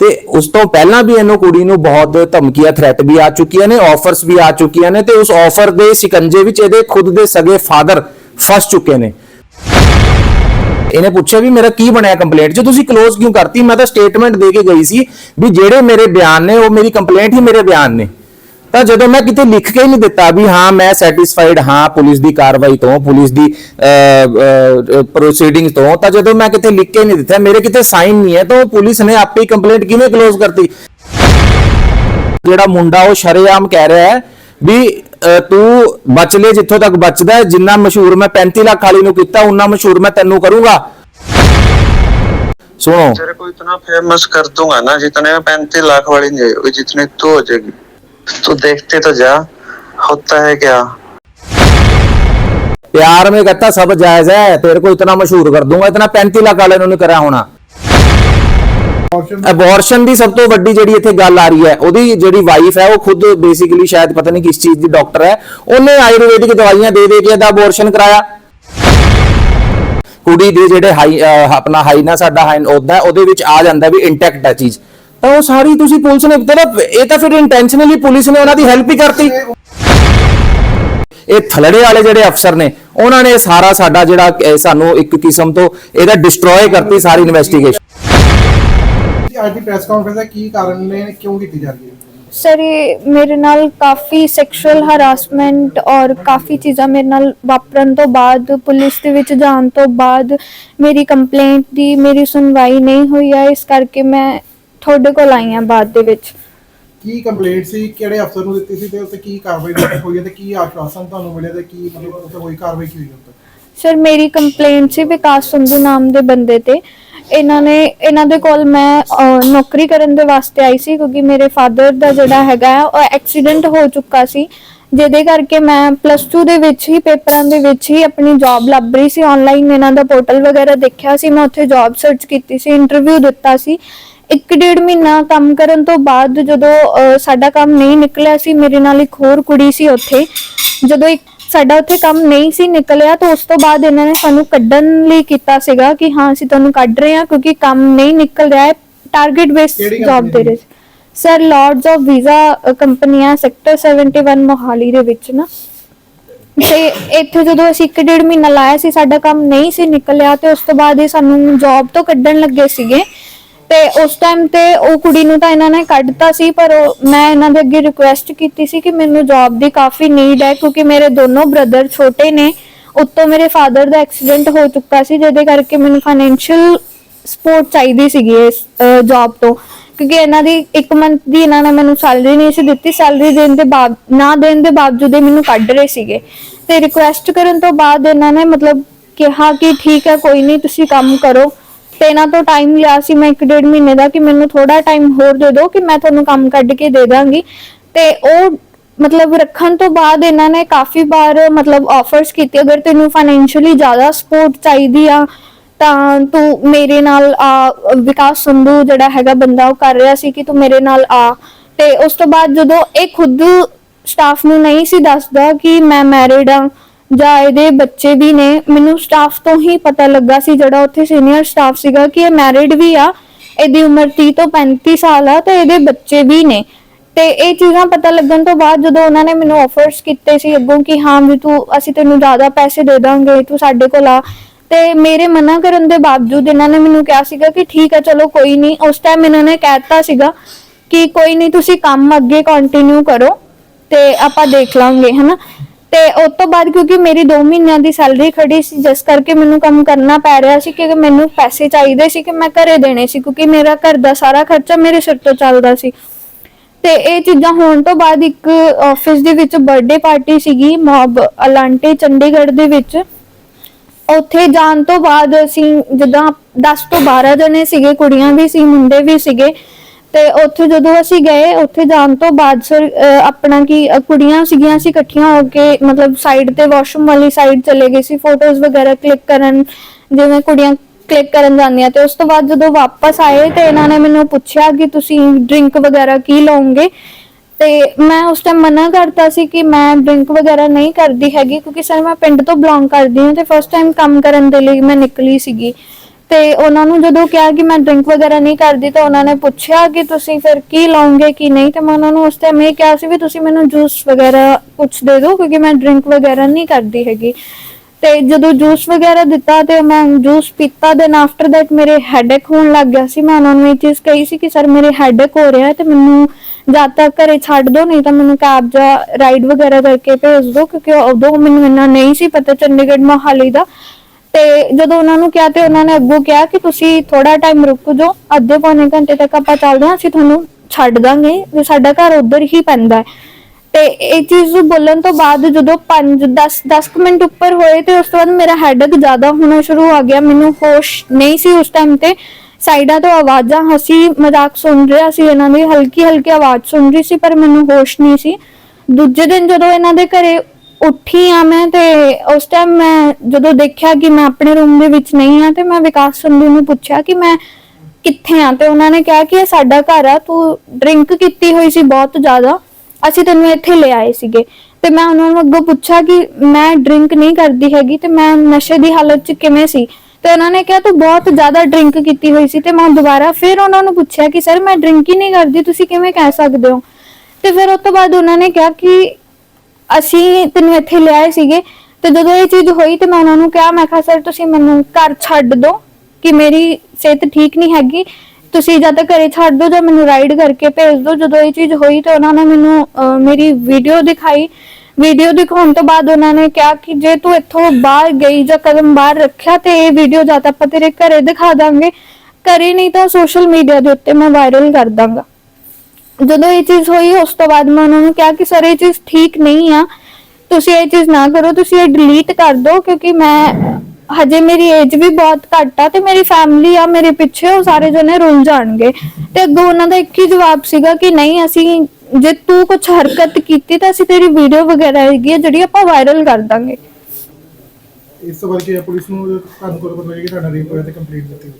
ਤੇ ਉਸ ਤੋਂ ਪਹਿਲਾਂ ਵੀ ਇਹਨੂੰ ਕੁੜੀ ਨੂੰ ਬਹੁਤ ਧਮਕੀਆਂ ਥ੍ਰੈਟ ਵੀ ਆ ਚੁੱਕੀਆਂ ਨੇ ਆਫਰਸ ਵੀ ਆ ਚੁੱਕੀਆਂ ਨੇ, ਤੇ ਉਸ ਆਫਰ ਦੇ ਸਿਕੰਜੇ ਵਿੱਚ ਇਹਦੇ ਖੁਦ ਦੇ ਸਗੇ ਫਾਦਰ ਫਸ ਚੁੱਕੇ ਨੇ। ਇਹਨੇ ਪੁੱਛਿਆ ਵੀ ਮੇਰਾ ਕੀ ਬਣਿਆ ਕੰਪਲੇਂਟ ਜੇ ਤੁਸੀਂ ক্লোਜ਼ ਕਿਉਂ ਕਰਤੀ? ਮੈਂ ਤਾਂ ਸਟੇਟਮੈਂਟ ਦੇ ਕੇ ਗਈ ਸੀ ਵੀ ਜਿਹੜੇ ਮੇਰੇ ਬਿਆਨ ਨੇ, ਉਹ ਮੇਰੀ ਕੰਪਲੇਂਟ ਹੀ ਮੇਰੇ ਬਿਆਨ ਨੇ। ਤਾਂ ਜਦੋਂ ਮੈਂ ਕਿਤੇ ਲਿਖ ਕੇ ਹੀ ਨਹੀਂ ਦਿੱਤਾ ਵੀ ਹਾਂ, ਮੈਂ ਸੈਟੀਸਫਾਈਡ ਹਾਂ ਪੁਲਿਸ ਦੀ ਕਾਰਵਾਈ ਤੋਂ, ਪੁਲਿਸ ਦੀ ਪ੍ਰੋਸੀਡਿੰਗ ਤੋਂ, ਤਾਂ ਜਦੋਂ ਮੈਂ ਕਿਤੇ ਲਿਖ ਕੇ ਨਹੀਂ ਦਿੱਤਾ, ਮੇਰੇ ਕਿਤੇ ਸਾਈਨ ਨਹੀਂ ਹੈ, ਤਾਂ ਉਹ ਪੁਲਿਸ ਨੇ ਆਪੇ ਹੀ ਕੰਪਲੇਂਟ ਕਿਵੇਂ ਕਲੋਜ਼ ਕਰਤੀ? ਜਿਹੜਾ ਮੁੰਡਾ ਉਹ ਸ਼ਰੇਆਮ ਕਹਿ ਰਿਹਾ ਹੈ ਵੀ ਤੂੰ ਬਚ ਲੈ ਜਿੱਥੋਂ ਤੱਕ ਬਚਦਾ ਹੈ, ਜਿੰਨਾ ਮਸ਼ਹੂਰ ਮੈਂ 35 ਲੱਖ ਵਾਲੀ ਨੂੰ ਕੀਤਾ ਉਨਾ ਮਸ਼ਹੂਰ ਮੈਂ ਤੈਨੂੰ ਕਰੂੰਗਾ ਸੁਣੋ तेरे को इतना फेमस कर दूंगा ना जितने में पैंतीस लाख वाली नहीं होगी जितनी तू हो जाएगी तू देखते तो जा होता है क्या प्यार में कहता सब जायज है तेरे को इतना मशहूर कर दूंगा इतना 35 ਲੱਖ ਵਾਲੇ ਨੂੰ ਨਹੀਂ ਕਰਿਆ ਹੋਣਾ ਅਬੋਰਸ਼ਨ ਦੀ ਸਭ ਤੋਂ ਵੱਡੀ ਜਿਹੜੀ ਇੱਥੇ ਗੱਲ ਆ ਰਹੀ ਹੈ, ਉਹਦੀ ਜਿਹੜੀ ਵਾਈਫ ਹੈ, ਉਹ ਖੁਦ ਬੇਸਿਕਲੀ ਸ਼ਾਇਦ ਪਤਾ ਨਹੀਂ ਕਿਸ ਚੀਜ਼ ਦੀ ਡਾਕਟਰ ਹੈ। ਉਹਨੇ ਆਯੁਰਵੈਦਿਕ ਦਵਾਈਆਂ ਦੇ ਦੇ ਕੇ ਇਹਦਾ ਅਬੋਰਸ਼ਨ ਕਰਾਇਆ। ਕੁੜੀ ਦੇ ਜਿਹੜੇ ਹਾਈ ਆਪਣਾ ਹਾਈ ਸਾਡਾ ਹਾਈ ਉਹਦਾ ਉਹਦੇ ਵਿੱਚ ਆ ਜਾਂਦਾ ਵੀ ਇੰਟੈਕਟ ਹੈ ਚੀਜ਼। ਤਾਂ ਉਹ ਸਾਰੀ ਤੁਸੀਂ ਪੁਲਿਸ ਨੇ ਤਰਫ ਇਹ ਤਾਂ ਫਿਰ ਇੰਟੈਂਸ਼ਨਲੀ ਪੁਲਿਸ ਨੇ ਉਹਨਾਂ ਦੀ ਹੈਲਪ ਹੀ ਕਰਤੀ। ਇਹ ਥਲੜੇ ਵਾਲੇ ਜਿਹੜੇ ਅਫਸਰ ਨੇ, ਉਹਨਾਂ ਨੇ ਸਾਰਾ ਸਾਡਾ ਜਿਹੜਾ ਸਾਨੂੰ ਇੱਕ ਕਿਸਮ ਤੋਂ ਇਹਦਾ ਡਿਸਟਰੋਏ ਕਰਤੀ ਸਾਰੀ ਇਨਵੈਸਟੀਗੇਸ਼ਨ ਅੱਜ ਦੀ ਪ੍ਰੈਸ ਕਾਨਫਰੰਸ ਦਾ ਕੀ ਕਾਰਨ ਨੇ ਕਿਉਂ ਕੀਤੀ ਜਾ ਰਹੀ ਹੈ? ਸਰ ਇਹ ਮੇਰੇ ਨਾਲ ਕਾਫੀ ਸੈਕਸ਼ੂਅਲ ਹਰਾਸਮੈਂਟ ਔਰ ਕਾਫੀ ਚੀਜ਼ਾਂ ਮੇਰੇ ਨਾਲ ਵਾਪਰਨ ਤੋਂ ਬਾਅਦ ਪੁਲਿਸ ਦੇ ਵਿੱਚ ਜਾਣ ਤੋਂ ਬਾਅਦ ਮੇਰੀ ਕੰਪਲੇਂਟ ਦੀ ਮੇਰੀ ਸੁਣਵਾਈ ਨਹੀਂ ਹੋਈ ਹੈ। ਇਸ ਕਰਕੇ ਮੈਂ ਤੁਹਾਡੇ ਕੋਲ ਆਈ ਹਾਂ ਬਾਅਦ ਦੇ ਵਿੱਚ। ਕੀ ਕੰਪਲੇਂਟ ਸੀ? ਕਿਹੜੇ ਅਫਸਰ ਨੂੰ ਦਿੱਤੀ ਸੀ ਤੇ ਉੱਤੇ ਕੀ ਕਾਰਵਾਈ ਹੋਈ ਹੈ ਤੇ ਕੀ ਆਸ਼ਵਾਸਨ ਤੁਹਾਨੂੰ ਮਿਲਿਆ ਤੇ ਕੀ ਮਤਲਬ ਉੱਤੇ ਹੋਈ ਕਾਰਵਾਈ ਕੀ ਹੋਈ ਸਰ ਮੇਰੀ ਕੰਪਲੇਂਟ ਸੀ ਵਿਕਾਸ ਸੰਧੂ ਨਾਮ ਦੇ ਬੰਦੇ ਤੇ। ਇਹਨਾਂ ਨੇ ਇਹਨਾਂ ਦੇ ਕੋਲ ਮੈਂ ਅਹ, ਨੌਕਰੀ ਕਰਨ ਦੇ ਵਾਸਤੇ ਆਈ ਸੀ ਕਿਉਂਕਿ ਮੇਰੇ ਫਾਦਰ ਦਾ ਜਿਹੜਾ ਹੈਗਾ ਹੈ, ਉਹ ਐਕਸੀਡੈਂਟ ਹੋ ਚੁੱਕਾ ਸੀ। ਜਿਹਦੇ ਕਰਕੇ ਮੈਂ ਪਲੱਸ 2 ਦੇ ਵਿੱਚ ਹੀ ਪੇਪਰਾਂ ਦੇ ਵਿੱਚ ਹੀ ਆਪਣੀ ਜੌਬ ਲੱਭ ਰਹੀ ਸੀ। ਆਨਲਾਈਨ ਇਹਨਾਂ ਦਾ ਪੋਰਟਲ ਵਗੈਰਾ ਦੇਖਿਆ ਸੀ। ਮੈਂ ਉੱਥੇ ਜੌਬ ਸਰਚ ਕੀਤੀ ਸੀ ਇੰਟਰਵਿਊ ਦਿੱਤਾ ਸੀ। ਇੱਕ ਡੇਢ ਮਹੀਨਾ ਕੰਮ ਕਰਨ ਤੋਂ ਬਾਅਦ ਜਦੋਂ ਅਹ, ਸਾਡਾ ਕੰਮ ਨਹੀਂ ਨਿਕਲਿਆ ਸੀ ਮੇਰੇ ਨਾਲ ਇੱਕ ਹੋਰ ਕੁੜੀ ਸੀ ਉੱਥੇ। ਜਦੋਂ ਇੱਕ ਸਾਡਾ ਉੱਥੇ ਕੰਮ ਨਹੀਂ ਸੀ ਨਿਕਲਿਆ ਤਾਂ ਉਸ ਤੋਂ ਬਾਅਦ ਇਹਨਾਂ ਨੇ ਸਾਨੂੰ ਕੱਢਣ ਲਈ ਕੀਤਾ ਸੀਗਾ ਕਿ ਹਾਂ ਅਸੀਂ ਤੁਹਾਨੂੰ ਕੱਢ ਰਹੇ ਹਾਂ ਕਿਉਂਕਿ ਕੰਮ ਨਹੀਂ ਨਿਕਲ ਰਿਹਾ ਹੈ ਟਾਰਗੇਟ ਬੇਸਡ ਜੌਬ ਦੇ ਰਹੇ ਸਰ ਲਾਰਡਸ ਆਫ ਵੀਜ਼ਾ ਕੰਪਨੀਆਂ ਸੈਕਟਰ 71 ਮੋਹਾਲੀ ਦੇ ਵਿੱਚ ਨਾ। ਤੇ ਇੱਥੇ ਜਦੋਂ ਅਸੀਂ ਇੱਕ ਡੇਢ ਮਹੀਨਾ ਲਾਇਆ ਸੀ ਸਾਡਾ ਕੰਮ ਨਹੀਂ ਸੀ ਨਿਕਲਿਆ ਤੇ ਉਸ ਤੋਂ ਬਾਅਦ ਇਹ ਸਾਨੂੰ ਜੌਬ ਤੋਂ ਕੱਢਣ ਲੱਗੇ ਸੀਗੇ। ਤੇ ਉਸ ਟਾਈਮ ਤੇ ਉਹ ਕੁੜੀ ਨੂੰ ਤਾਂ ਇਹਨਾਂ ਨੇ ਕੱਢਤਾ ਸੀ, ਪਰ ਉਹ- ਮੈਂ ਇਹਨਾਂ ਦੇ ਅੱਗੇ ਰਿਕੁਐਸਟ ਕੀਤੀ ਸੀ ਕਿ ਮੈਨੂੰ ਜੌਬ ਦੀ ਕਾਫੀ ਨੀਡ ਹੈ, ਕਿਉਂਕਿ ਮੇਰੇ ਦੋਨੋਂ ਬ੍ਰਦਰ ਛੋਟੇ ਨੇ। ਉੱਤੋਂ ਮੇਰੇ ਫਾਦਰ ਦਾ ਐਕਸੀਡੈਂਟ ਹੋ ਚੁੱਕਾ ਸੀ, ਜਿਹਦੇ ਕਰਕੇ ਮੈਨੂੰ ਫਾਈਨੈਂਸ਼ੀਅਲ ਸਪੋਰਟ ਚਾਹੀਦੀ ਸੀਗੀ ਇਸ ਜੌਬ ਤੋਂ। ਕਿਉਂਕਿ ਇਹਨਾਂ ਦੀ 1 ਮੰਥ ਦੀ ਇਹਨਾਂ ਨੇ ਮੈਨੂੰ ਸੈਲਰੀ ਨਹੀਂ ਸੀ ਦਿੱਤੀ ਸੈਲਰੀ ਦੇਣ ਦੇ ਬਾਅਦ ਨਾ ਦੇਣ ਦੇ ਬਾਵਜੂਦ ਇਹ ਮੈਨੂੰ ਕੱਢ ਰਹੇ ਸੀਗੇ। ਤੇ ਰਿਕੁਐਸਟ ਕਰਨ ਤੋਂ ਬਾਅਦ ਇਹਨਾਂ ਨੇ ਮਤਲਬ ਕਿਹਾ ਕਿ ਠੀਕ ਹੈ, ਕੋਈ ਨਹੀਂ, ਤੁਸੀਂ ਕੰਮ ਕਰੋ। ਤੇ ਇਹਨਾਂ ਤੋਂ ਟਾਈਮ ਲਿਆ ਸੀ ਮੈਂ 1.5 ਮਹੀਨੇ ਦਾ ਕਿ ਮੈਨੂੰ ਥੋੜਾ ਟਾਈਮ ਹੋਰ ਦੇ ਦਿਓ, ਕਿ ਮੈਂ ਤੁਹਾਨੂੰ ਕੰਮ ਕੱਢ ਕੇ ਦੇ ਦਾਂਗੀ। ਤੇ ਉਹ ਮਤਲਬ ਰੱਖਣ ਤੋਂ ਬਾਅਦ ਇਹਨਾਂ ਨੇ ਕਾਫੀ ਵਾਰ ਮਤਲਬ ਆਫਰਸ ਕੀਤੇ ਅਗਰ ਤੈਨੂੰ ਫਾਈਨੈਂਸ਼ੀਅਲੀ ਜ਼ਿਆਦਾ ਸਪੋਰਟ ਚਾਹੀਦੀ ਆ, ਤਾਂ ਤੂੰ ਮੇਰੇ ਨਾਲ ਆ, ਵਿਕਾਸ ਸੰਧੂ ਜਿਹੜਾ ਹੈਗਾ ਬੰਦਾ ਉਹ ਕਰ ਰਿਹਾ ਸੀ ਕਿ ਤੂੰ ਮੇਰੇ ਨਾਲ ਆ। ਤੇ ਉਸ ਤੋਂ ਬਾਅਦ ਜਦੋਂ ਇਹ ਖੁਦ ਸਟਾਫ ਨੂੰ ਨਹੀਂ ਸੀ ਦੱਸਦਾ ਕਿ ਮੈਂ ਮੈਰਿਡ ਆ ਜਾਂ ਇਹਦੇ ਬੱਚੇ ਵੀ ਨੇ, ਮੈਨੂੰ ਸਟਾਫ ਤੋਂ ਹੀ ਪਤਾ ਲੱਗਾ ਸੀ ਜਿਹੜਾ ਉੱਥੇ ਸੀਨੀਅਰ ਸਟਾਫ ਸੀਗਾ ਕਿ ਇਹ ਮੈਰਿਡ ਵੀ ਆ, ਇਹਦੀ ਉਮਰ 30 ਤੋਂ 35 ਸਾਲ ਆ ਤੇ ਇਹਦੇ ਬੱਚੇ ਵੀ ਨੇ। ਤੇ ਇਹ ਚੀਜ਼ਾਂ ਪਤਾ ਲੱਗਣ ਤੋਂ ਬਾਅਦ ਜਦੋਂ ਉਹਨਾਂ ਨੇ ਮੈਨੂੰ ਆਫਰਸ ਕੀਤੇ ਸੀ ਅੱਗੋਂ ਕਿ ਹਾਂ ਵੀ ਤੂੰ, ਅਸੀਂ ਤੈਨੂੰ ਜ਼ਿਆਦਾ ਪੈਸੇ ਦੇ ਦਾਂਗੇ, ਤੂੰ ਸਾਡੇ ਕੋਲ ਆ। ਤੇ ਮੇਰੇ ਮਨਾ ਕਰਨ ਦੇ ਬਾਵਜੂਦ ਇਹਨਾਂ ਨੇ ਮੈਨੂੰ ਕਿਹਾ ਸੀਗਾ ਕਿ ਠੀਕ ਹੈ ਚਲੋ ਕੋਈ ਨਹੀਂ। ਉਸ ਟਾਈਮ ਇਹਨਾਂ ਨੇ ਕਹਿਤਾ ਸੀਗਾ ਕਿ ਕੋਈ ਨਹੀਂ, ਤੁਸੀਂ ਕੰਮ ਅੱਗੇ ਕੰਟੀਨਿਊ ਕਰੋ ਤੇ ਆਪਾਂ ਦੇਖ ਲਾਂਗੇ, ਹਨਾ? ਤੇ ਉਸ ਤੋਂ ਬਾਅਦ ਕਿਉਂਕਿ ਮੇਰੀ 2 ਮਹੀਨਿਆਂ ਦੀ ਸੈਲਰੀ ਖੜੀ ਸੀ, ਜਿਸ ਕਰਕੇ ਮੈਨੂੰ ਕੰਮ ਕਰਨਾ ਪੈ ਰਿਹਾ ਸੀ ਕਿ ਮੈਨੂੰ ਪੈਸੇ ਚਾਹੀਦੇ ਸੀ ਕਿ ਮੈਂ ਘਰੇ ਦੇਣੇ ਸੀ ਕਿਉਂਕਿ ਮੇਰਾ ਘਰ ਦਾ ਸਾਰਾ ਖਰਚਾ ਮੇਰੇ ਸਿਰ ਤੋਂ ਚੱਲਦਾ ਸੀ। ਤੇ ਇਹ ਚੀਜ਼ਾਂ ਹੋਣ ਤੋਂ ਬਾਅਦ ਇੱਕ ਆਫਿਸ ਦੇ ਵਿੱਚ ਬਰਥਡੇ ਪਾਰਟੀ ਸੀਗੀ ਮੌਬ ਅਲਾਂਟੇ ਚੰਡੀਗੜ੍ਹ ਦੇ ਵਿੱਚ। ਉੱਥੇ ਜਾਣ ਤੋਂ ਬਾਅਦ ਅਸੀਂ ਜਿੱਦਾਂ 10 ਤੋਂ 12 ਜਣੇ ਸੀਗੇ, ਕੁੜੀਆਂ ਵੀ ਸੀ, ਮੁੰਡੇ ਵੀ ਸੀਗੇ। ਤੇ ਉੱਥੇ ਜਦੋਂ ਅਸੀਂ ਗਏ, ਉੱਥੇ ਜਾਣ ਤੋਂ ਬਾਅਦ ਸਰ ਆਪਣਾ ਕੀ, ਅਹ ਕੁੜੀਆਂ ਸੀਗੀਆਂ, ਅਸੀਂ ਇਕੱਠੀਆਂ ਹੋ ਕੇ ਮਤਲਬ ਸਾਈਡ ਤੇ ਵਾਸ਼ਰੂਮ ਵਾਲੀ ਸਾਈਡ ਚਲੇ ਗਏ ਸੀ ਫੋਟੋਜ਼ ਵਗੈਰਾ ਕਲਿੱਕ ਕਰਨ, ਜਿਵੇਂ ਕੁੜੀਆਂ ਕਲਿੱਕ ਕਰਨ ਜਾਂਦੀਆਂ ਤੇ ਉਸ ਤੋਂ ਬਾਅਦ ਜਦੋਂ ਵਾਪਸ ਆਏ ਤੇ ਇਹਨਾਂ ਨੇ ਮੈਨੂੰ ਪੁੱਛਿਆ ਕਿ ਤੁਸੀਂ ਡਰਿੰਕ ਵਗੈਰਾ ਕੀ ਲਓਗੇ? ਤੇ ਮੈਂ ਉਸ ਟਾਈਮ ਮਨਾ ਕਰਤਾ ਸੀ ਕਿ ਮੈਂ ਡਰਿੰਕ ਵਗੈਰਾ ਨਹੀਂ ਕਰਦੀ ਹੈਗੀ ਕਿਉਂਕਿ ਸਰ ਮੈਂ ਪਿੰਡ ਤੋਂ ਬਿਲੋਂਗ ਕਰਦੀ ਹਾਂ ਤੇ ਫਸਟ ਟਾਈਮ ਕੰਮ ਕਰਨ ਦੇ ਲਈ ਮੈਂ ਨਿਕਲੀ ਸੀਗੀ। ਤੇ ਉਹਨਾਂ ਨੂੰ ਜਦੋਂ ਕਿਹਾ ਕਿ ਮੈਂ ਡਰਿੰਕ ਵਗੈਰਾ ਨਹੀਂ ਕਰਦੀ ਤਾਂ ਉਹਨਾਂ ਨੇ ਪੁੱਛਿਆ ਕਿ ਤੁਸੀਂ ਫਿਰ ਕੀ ਲਓਗੇ ਕੀ ਨਹੀਂ? ਤੇ ਮੈਂ ਉਹਨਾਂ ਨੂੰ ਉਸ ਟਾਈਮ ਇਹ ਕਿਹਾ ਸੀ ਵੀ ਤੁਸੀਂ ਮੈਨੂੰ ਜੂਸ ਵਗੈਰਾ ਕੁਝ ਦੇ ਦਿਓ ਕਿਉਂਕਿ ਮੈਂ ਡਰਿੰਕ ਵਗੈਰਾ ਨਹੀਂ ਕਰਦੀ ਹੈਗੀ। ਤੇ ਜਦੋਂ ਜੂਸ ਵਗੈਰਾ ਦਿੱਤਾ ਤੇ ਮੈਂ ਜੂਸ ਪੀਤਾ ਦੈਨ ਆਫਟਰ ਦੈਟ ਮੇਰੇ ਹੈਡੇਕ ਹੋਣ ਲੱਗ ਗਿਆ ਸੀ। ਮੈਂ ਉਹਨਾਂ ਨੂੰ ਇਹ ਚੀਜ਼ ਕਹੀ ਸੀ ਕਿ, ਸਰ, ਮੇਰੇ ਹੈਡੇਕ ਹੋ ਰਿਹਾ ਤੇ ਮੈਨੂੰ ਜਦ ਤੱਕ ਘਰੇ ਛੱਡ ਦਿਓ, ਨਹੀਂ ਤਾਂ ਮੈਨੂੰ ਕੈਬ ਜਾਂ ਰਾਈਡ ਵਗੈਰਾ ਕਰਕੇ ਭੇਜ ਦਿਓ ਕਿਉਂਕਿ ਉਦੋਂ ਮੈਨੂੰ ਇੰਨਾ ਨਹੀਂ ਸੀ ਪਤਾ ਚੰਡੀਗੜ੍ਹ ਮੋਹਾਲੀ ਦਾ। ਤੇ ਜਦੋਂ ਉਹਨਾਂ ਨੂੰ ਕਿਹਾ ਤੇ ਉਹਨਾਂ ਨੇ ਅੱਗੋਂ ਕਿਹਾ ਕਿ ਤੁਸੀਂ ਥੋੜਾ ਟਾਈਮ ਰੁਕ ਜਾਓ, ਅੱਧੇ ਪੌਣੇ ਘੰਟੇ ਤੱਕ ਆਪਾਂ ਚੱਲਦੇ ਹਾਂ, ਅਸੀਂ ਤੁਹਾਨੂੰ ਛੱਡ ਦਾਂਗੇ, ਵੀ ਸਾਡਾ ਘਰ ਉਧਰ ਹੀ ਪੈਂਦਾ ਹੈ। ਤੇ ਇਹ ਚੀਜ਼ ਨੂੰ ਬੋਲਣ ਤੋਂ ਬਾਅਦ ਜਦੋਂ 5 10 10 ਮਿੰਟ ਉੱਪਰ ਹੋਏ ਤੇ ਉਸ ਤੋਂ ਬਾਅਦ ਮੇਰਾ ਹੈਡਕ ਜ਼ਿਆਦਾ ਹੋਣਾ ਸ਼ੁਰੂ ਹੋ ਗਿਆ, ਮੈਨੂੰ ਹੋਸ਼ ਨਹੀਂ ਸੀ ਉਸ ਟਾਈਮ ਤੇ। ਸਾਈਡਾਂ ਤੋਂ ਆਵਾਜ਼ਾਂ, ਹਸੀ, ਮਜ਼ਾਕ ਸੁਣ ਰਿਹਾ ਸੀ ਇਹਨਾਂ ਦੀ ਹਲਕੀ ਹਲਕੀ ਆਵਾਜ਼ ਸੁਣ ਰਹੀ ਸੀ, ਪਰ ਮੈਨੂੰ ਹੋਸ਼ ਨਹੀਂ ਸੀ। ਦੂਜੇ ਦਿਨ ਜਦੋਂ ਇਹਨਾਂ ਦੇ ਘਰੇ ਉੱਠੀ ਆ ਮੈਂ ਤੇ ਉਸ ਟਾਈਮ ਮੈਂ ਜਦੋਂ ਦੇਖਿਆ ਕਿ ਮੈਂ ਆਪਣੇ ਰੂਮ ਦੇ ਵਿੱਚ ਨਹੀਂ ਆ ਤੇ ਮੈਂ ਵਿਕਾਸ ਸੰਧੂ ਨੂੰ ਪੁੱਛਿਆ ਕਿ ਮੈਂ ਕਿੱਥੇ ਆ ਤੇ ਉਹਨਾਂ ਨੇ ਕਿਹਾ ਕਿ ਇਹ ਸਾਡਾ ਘਰ ਆ, ਤੂੰ ਡਰਿੰਕ ਕੀਤੀ ਹੋਈ ਸੀ ਬਹੁਤ ਜ਼ਿਆਦਾ, ਅਸੀਂ ਤੈਨੂੰ ਇੱਥੇ ਲੈ ਆਏ ਸੀਗੇ। ਤੇ ਮੈਂ ਉਹਨਾਂ ਨੂੰ ਅੱਗੋਂ ਪੁੱਛਿਆ ਕਿ ਮੈਂ ਡਰਿੰਕ ਨਹੀਂ ਕਰਦੀ ਹੈਗੀ ਤੇ ਮੈਂ ਨਸ਼ੇ ਦੀ ਹਾਲਤ 'ਚ ਕਿਵੇਂ ਸੀ? ਤੇ ਉਹਨਾਂ ਨੇ ਕਿਹਾ, ਤੂੰ ਬਹੁਤ ਜ਼ਿਆਦਾ ਡਰਿੰਕ ਕੀਤੀ ਹੋਈ ਸੀ। ਤੇ ਮੈਂ ਦੁਬਾਰਾ ਫਿਰ ਉਹਨਾਂ ਨੂੰ ਪੁੱਛਿਆ ਕਿ, ਸਰ, ਮੈਂ ਡਰਿੰਕ ਹੀ ਨਹੀਂ ਕਰਦੀ, ਤੁਸੀਂ ਕਿਵੇਂ ਕਹਿ ਸਕਦੇ ਹੋ? ਤੇ ਫਿਰ ਉਸ ਤੋਂ ਬਾਅਦ ਉਹਨਾਂ ਨੇ ਕਿਹਾ ਕਿ ਅਸੀਂ ਤੈਨੂੰ ਇੱਥੇ ਲਿਆਏ ਸੀਗੇ ਤੇ ਜਦੋਂ ਇਹ ਚੀਜ਼ ਹੋਈ ਤੇ ਮੈਂ ਉਹਨਾਂ ਨੂੰ ਕਿਹਾ ਮੈਂ ਕਿਹਾ ਸਰ ਤੁਸੀਂ ਮੈਨੂੰ ਘਰ ਛੱਡ ਦਿਓ ਕਿ ਮੇਰੀ ਸਿਹਤ ਠੀਕ ਨਹੀਂ ਹੈਗੀ। ਤੁਸੀਂ ਜਦ ਤੱਕ ਘਰੇ ਛੱਡ ਦਿਓ ਜਾਂ ਮੈਨੂੰ ਰਾਈਡ ਕਰਕੇ ਭੇਜ ਦਿਓ। ਜਦੋਂ ਇਹ ਚੀਜ਼ ਹੋਈ ਤੇ ਉਹਨਾਂ ਨੇ ਮੈਨੂੰ ਅਹ, ਮੇਰੀ ਵੀਡੀਓ ਦਿਖਾਈ। ਵੀਡੀਓ ਦਿਖਾਉਣ ਤੋਂ ਬਾਅਦ ਉਹਨਾਂ ਨੇ ਕਿਹਾ ਕਿ ਜੇ ਤੂੰ ਇੱਥੋਂ ਬਾਹਰ ਗਈ ਜਾਂ ਕਦਮ ਬਾਹਰ ਰੱਖਿਆ ਤੇ ਇਹ ਵੀਡੀਓ ਜਾਂ ਤਾਂ ਆਪਾਂ ਤੇਰੇ ਘਰੇ ਦਿਖਾ ਦਾਂਗੇ। ਘਰੇ ਨਹੀਂ ਤਾਂ ਸੋਸ਼ਲ ਮੀਡੀਆ ਦੇ ਉੱਤੇ ਮੈਂ ਵਾਇਰਲ ਕਰ ਦਾਂਗਾ। ਜਦੋਂ ਇਹ ਚੀਜ਼ ਹੋਈ, ਉਸ ਤੋਂ ਬਾਅਦ ਮੈਂ ਉਹਨਾਂ ਨੂੰ ਕਿਹਾ ਕਿ, ਸਰ, ਇਹ ਚੀਜ਼ ਠੀਕ ਨਹੀਂ ਆ। ਤੁਸੀਂ ਇਹ ਚੀਜ਼ ਨਾ ਕਰੋ, ਤੁਸੀਂ ਇਹ ਡਿਲੀਟ ਕਰ ਦਿਓ, ਕਿਉਂਕਿ ਮੈਂ ਹਜੇ ਮੇਰੀ ਏਜ ਵੀ ਬਹੁਤ ਘੱਟ ਆ ਤੇ ਮੇਰੀ ਫੈਮਿਲੀ ਆ, ਮੇਰੇ ਪਿੱਛੇ ਉਹ ਸਾਰੇ ਜਣੇ ਰੁੱਲ ਜਾਣਗੇ। ਤੇ ਅੱਗੋਂ ਉਹਨਾਂ ਦਾ ਇੱਕ ਹੀ ਜਵਾਬ ਸੀਗਾ ਕਿ, ਨਹੀਂ, ਅਸੀਂ ਜੇ ਤੂੰ ਕੁਝ ਹਰਕਤ ਕੀਤੀ ਤਾਂ ਅਸੀਂ ਤੇਰੀ ਵੀਡੀਓ ਵਗੈਰਾ ਹੈਗੀ ਆ, ਜਿਹੜੀ ਆਪਾਂ ਵਾਇਰਲ ਕਰ ਦਾਂਗੇ। ਇਸ ਤੋਂ ਬਾਅਦ ਕੀ ਪੁਲਿਸ ਨੂੰ ਤੁਹਾਨੂੰ ਕੋਲ ਪਤਾ ਲੱਗਿਆ ਕਿ ਤੁਹਾਡਾ ਰੇਪ ਹੋਇਆ ਤੇ ਕੰਪਲੇਂਟ ਦਿੱਤੀ